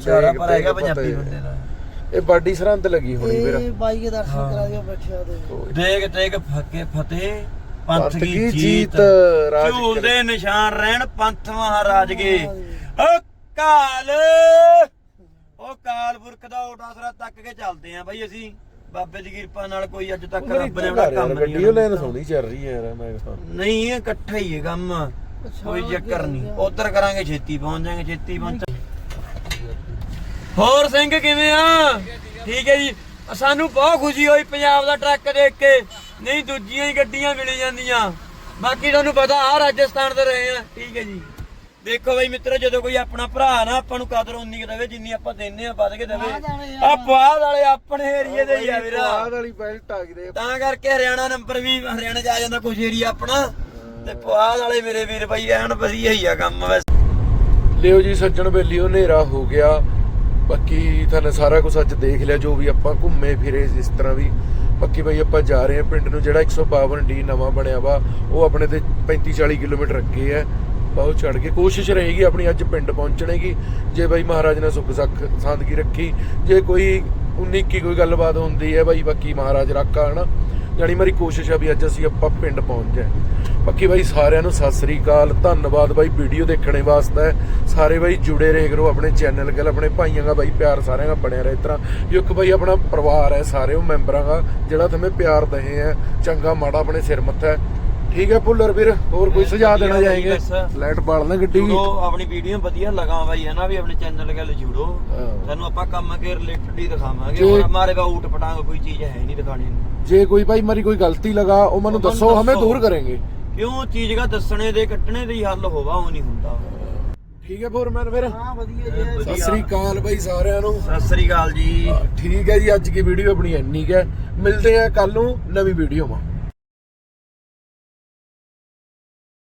[SPEAKER 2] ਚਾਰਾ
[SPEAKER 1] ਤੇਗ
[SPEAKER 2] ਪਰ ਹੈਗਾ
[SPEAKER 1] ਤੇਗ
[SPEAKER 2] ਪੰਜਾਬੀ। ਬੰਦੇ ਦਾ
[SPEAKER 1] ਇਹ ਬਾਡੀ ਸਰਹੰਦ ਲੱਗੀ ਹੋਣੀ ਵੀਰ
[SPEAKER 3] ਇਹ ਬਾਈ ਦੇ ਦਰਸ਼ਨ ਕਰਾ ਦਿਓ ਬੈਠਿਆ ਦੇ
[SPEAKER 2] ਦੇਖ ਦੇਖ ਫੱਕੇ ਫਤਿਹ ਪੰਥ ਕੀ ਜੀਤ।
[SPEAKER 1] ਜੀਤ, ਰਾਜ
[SPEAKER 2] ਝੂਲ ਦੇ ਨਿਸ਼ਾਨ ਰਹਿਣ ਪੰਥ ਮਹਾਰਾਜ ਕੇ ਓ ਕਾਲ ਓ ਕਾਲ ਪੁਰਖ ਦਾ ਓਟ ਆਸਰਾ ਤੱਕ ਕੇ ਚੱਲਦੇ ਆ ਬਾਈ ਅਸੀਂ। ਬਾਬੇ ਦੀ ਕਿਰਪਾ ਨਾਲ ਕੋਈ ਅੱਜ ਤੱਕ ਰੱਬ ਨੇ ਉਹਦਾ ਕੰਮ ਨਹੀਂ
[SPEAKER 1] ਉਹ ਲੈਣ ਸੋਹਣੀ ਚੱਲ ਰਹੀ ਹੈ ਯਾਰ ਮੈਂ
[SPEAKER 2] ਨਹੀਂ ਇਹ ਇਕੱਠਾ ਹੀ ਹੈ ਕੰਮ। ਕੋਈ ਚੱਕਰ ਨਹੀਂ। ਉਧਰ ਕਰਾਂਗੇ ਛੇਤੀ ਪਹੁੰਚ ਜਾਾਂਗੇ ਛੇਤੀ ਪਹੁੰਚ ਹੋਰ ਸਿੰਘ ਕਿਵੇਂ ਆ? ਠੀਕ ਹੈ ਜੀ। ਸਾਨੂੰ ਬਹੁਤ ਖੁਸ਼ੀ ਹੋਈ ਪੰਜਾਬ ਦਾ ਟਰੱਕ ਦੇਖ ਕੇ। ਨਹੀਂ ਦੂਜੀਆਂ ਹੀ ਗੱਡੀਆਂ ਮਿਲ ਜਾਂਦੀਆਂ। ਬਾਕੀ ਤੁਹਾਨੂੰ ਪਤਾ ਆ ਰਾਜਸਥਾਨ ਤੇ ਰਹੇ ਆ। ਠੀਕ ਹੈ ਜੀ। ਦੇਖੋ ਬਈ ਮਿੱਤਰੋ ਜਦੋਂ ਕੋਈ ਆਪਣਾ ਭਰਾ ਨਾ ਆਪਾਂ ਨੂੰ ਕਦਰ ਉਨੀ ਕੁ ਦੇਵੇ ਜਿੰਨੀ ਆਪਾਂ ਦਿੰਨੇ ਆ ਵੱਧ ਕੇ ਦੇਵੇ। ਆ। ਬਾਦ ਵਾਲੇ ਆਪਣੇ ਏਰੀਏ ਦੇ ਹੀ ਆ ਵੀਰਾ।
[SPEAKER 1] ਬਾਦ ਵਾਲੀ ਬੈਲਟ ਆ ਗਈ ਦੇ
[SPEAKER 2] ਤਾਂ ਕਰਕੇ ਹਰਿਆਣਾ ਨੰਬਰ ਵੀ ਹਰਿਆਣਾ 'ਚ ਆ ਜਾਂਦਾ ਕੁਝ ਏਰੀਆ ਆਪਣਾ। ਤੇ ਪੁਆਧ ਵਾਲੇ ਮੇਰੇ ਵੀਰ ਭਾਈ ਐਨ ਵਧੀਆ ਹੀ ਆ ਕੰਮ ਵੈਸੇ।
[SPEAKER 1] ਲਿਓ ਜੀ ਸੱਜਣ ਬੇਲੀ ਉਹ ਹਨੇਰਾ ਹੋ ਗਿਆ। ਬਾਕੀ ਤੁਹਾਨੂੰ ਸਾਰਾ ਕੁਝ ਅੱਜ ਦੇਖ ਲਿਆ, ਜੋ ਵੀ ਆਪਾਂ ਘੁੰਮੇ ਫਿਰੇ, ਜਿਸ ਤਰ੍ਹਾਂ ਵੀ। ਬਾਕੀ ਬਈ ਆਪਾਂ ਜਾ ਰਹੇ ਹਾਂ ਪਿੰਡ ਨੂੰ, ਜਿਹੜਾ 152 ਡੀ ਨਵਾਂ ਬਣਿਆ ਵਾ, ਉਹ ਆਪਣੇ ਤੇ 35 40 ਕਿਲੋਮੀਟਰ ਅੱਗੇ ਹੈ। ਬਹੁਤ ਚੜ ਕੇ ਕੋਸ਼ਿਸ਼ ਰਹੇਗੀ ਆਪਣੀ ਅੱਜ ਪਿੰਡ ਪਹੁੰਚਣੇ ਦੀ, ਜੇ ਬਾਈ ਮਹਾਰਾਜ ਨੇ ਸੁੱਖ ਸੱਖ ਸਾਂਦਗੀ ਰੱਖੀ। ਜੇ ਕੋਈ 19 ਕੀ ਕੋਈ ਗੱਲਬਾਤ ਹੁੰਦੀ ਹੈ ਬਾਈ, ਬਾਕੀ ਮਹਾਰਾਜ ਰੱਖਾ, ਹਨਾ? ਜਾਣੀ ਮੇਰੀ ਕੋਸ਼ਿਸ਼ ਆ ਵੀ ਅੱਜ ਅਸੀਂ ਆਪਾਂ ਪਿੰਡ ਪਹੁੰਚ ਜਾਏ ਬਾਕੀ ਬਾਈ ਸਾਰਿਆਂ ਨੂੰ ਸਤਿ ਸ੍ਰੀ ਅਕਾਲ ਧੰਨਵਾਦ ਬਾਈ ਵੀਡੀਓ ਦੇਖਣੇ ਵਾਸਤੇ। ਸਾਰੇ ਬਾਈ ਜੁੜੇ ਰਹੇ ਕਰੋ ਆਪਣੇ ਚੈਨਲ ਗੱਲ ਆਪਣੇ ਭਾਈਆਂ ਦਾ ਬਾਈ ਪਿਆਰ ਸਾਰਿਆਂ ਦਾ ਬਣਿਆ ਰਹੇ ਇਸ ਤਰ੍ਹਾਂ। ਇੱਕ ਬਾਈ ਆਪਣਾ ਪਰਿਵਾਰ ਹੈ ਸਾਰੇ ਉਹ ਮੈਂਬਰਾਂ ਦਾ ਜਿਹੜਾ ਤੁਹਾਨੂੰ ਪਿਆਰ ਦਹੇ ਹੈ ਚੰਗਾ ਮਾੜਾ ਆਪਣੇ ਸਿਰ ਮੱਥਾ। ਠੀਕ ਹੈ ਭੁੱਲਰ ਵੀਰ ਹੋਰ ਕੋਈ ਸੁਝਾਅ ਦੇਣਾ
[SPEAKER 2] ਬਸ।
[SPEAKER 1] ਲਾਈਟ ਬਾਲ ਲੈ ਗੱਡੀ। ਦੀ
[SPEAKER 2] ਜੁੜੋ ਆਪਣੀ ਵੀਡੀਓ ਵਧੀਆ ਲਗਾ ਬਾਈ ਹੈ ਨਾ ਵੀ ਆਪਣੇ ਚੈਨਲ ਗੱਲ ਜੁੜੋ। ਤੁਹਾਨੂੰ ਆਪਾਂ ਕੰਮ ਕੇ ਰਿਲੇਟਡ ਹੀ ਦਿਖਾਵਾਂਗੇ। ਹੋਰ ਹਮਾਰੇ ਕਾ ਊਟ ਪਟਾਂਗ ਕੋਈ ਚੀਜ਼ ਹੈ ਨਹੀਂ ਦਿਖਾਣੀ। ਨੂੰ
[SPEAKER 1] ਜੇ ਕੋਈ ਭਾਈ ਮਾਰੀ ਕੋਈ ਗਲਤੀ ਲਗਾ ਉਹ ਮੈਨੂੰ ਦੱਸੋ ਹਮੇ। ਦੂਰ ਕरेंगे
[SPEAKER 2] ਕਿਉਂ? ਚੀਜ਼ ਦਾ ਦੱਸਣੇ ਦੇ ਕੱਟਣੇ ਦੇ ਹੀ ਹੱਲ ਹੋਵਾ ਉਹ ਨਹੀਂ ਹੁੰਦਾ।
[SPEAKER 1] ਠੀਕ ਹੈ ਫੋਰਮੈਨ ਫਿਰ?
[SPEAKER 3] ਹਾਂ ਵਧੀਆ ਜੀ
[SPEAKER 1] ਸਤਿ ਸ੍ਰੀ ਅਕਾਲ ਬਾਈ ਸਾਰਿਆਂ ਨੂੰ।
[SPEAKER 2] ਸਤਿ ਸ੍ਰੀ ਅਕਾਲ ਜੀ।
[SPEAKER 1] ਠੀਕ ਹੈ ਜੀ ਅੱਜ ਦੀ ਵੀਡੀਓ ਆਪਣੀ ਇੰਨੀ ਹੈ। ਮਿਲਦੇ ਆ ਕੱਲ ਨੂੰ ਨਵੀਂ ਵੀਡੀਓ ਮਾ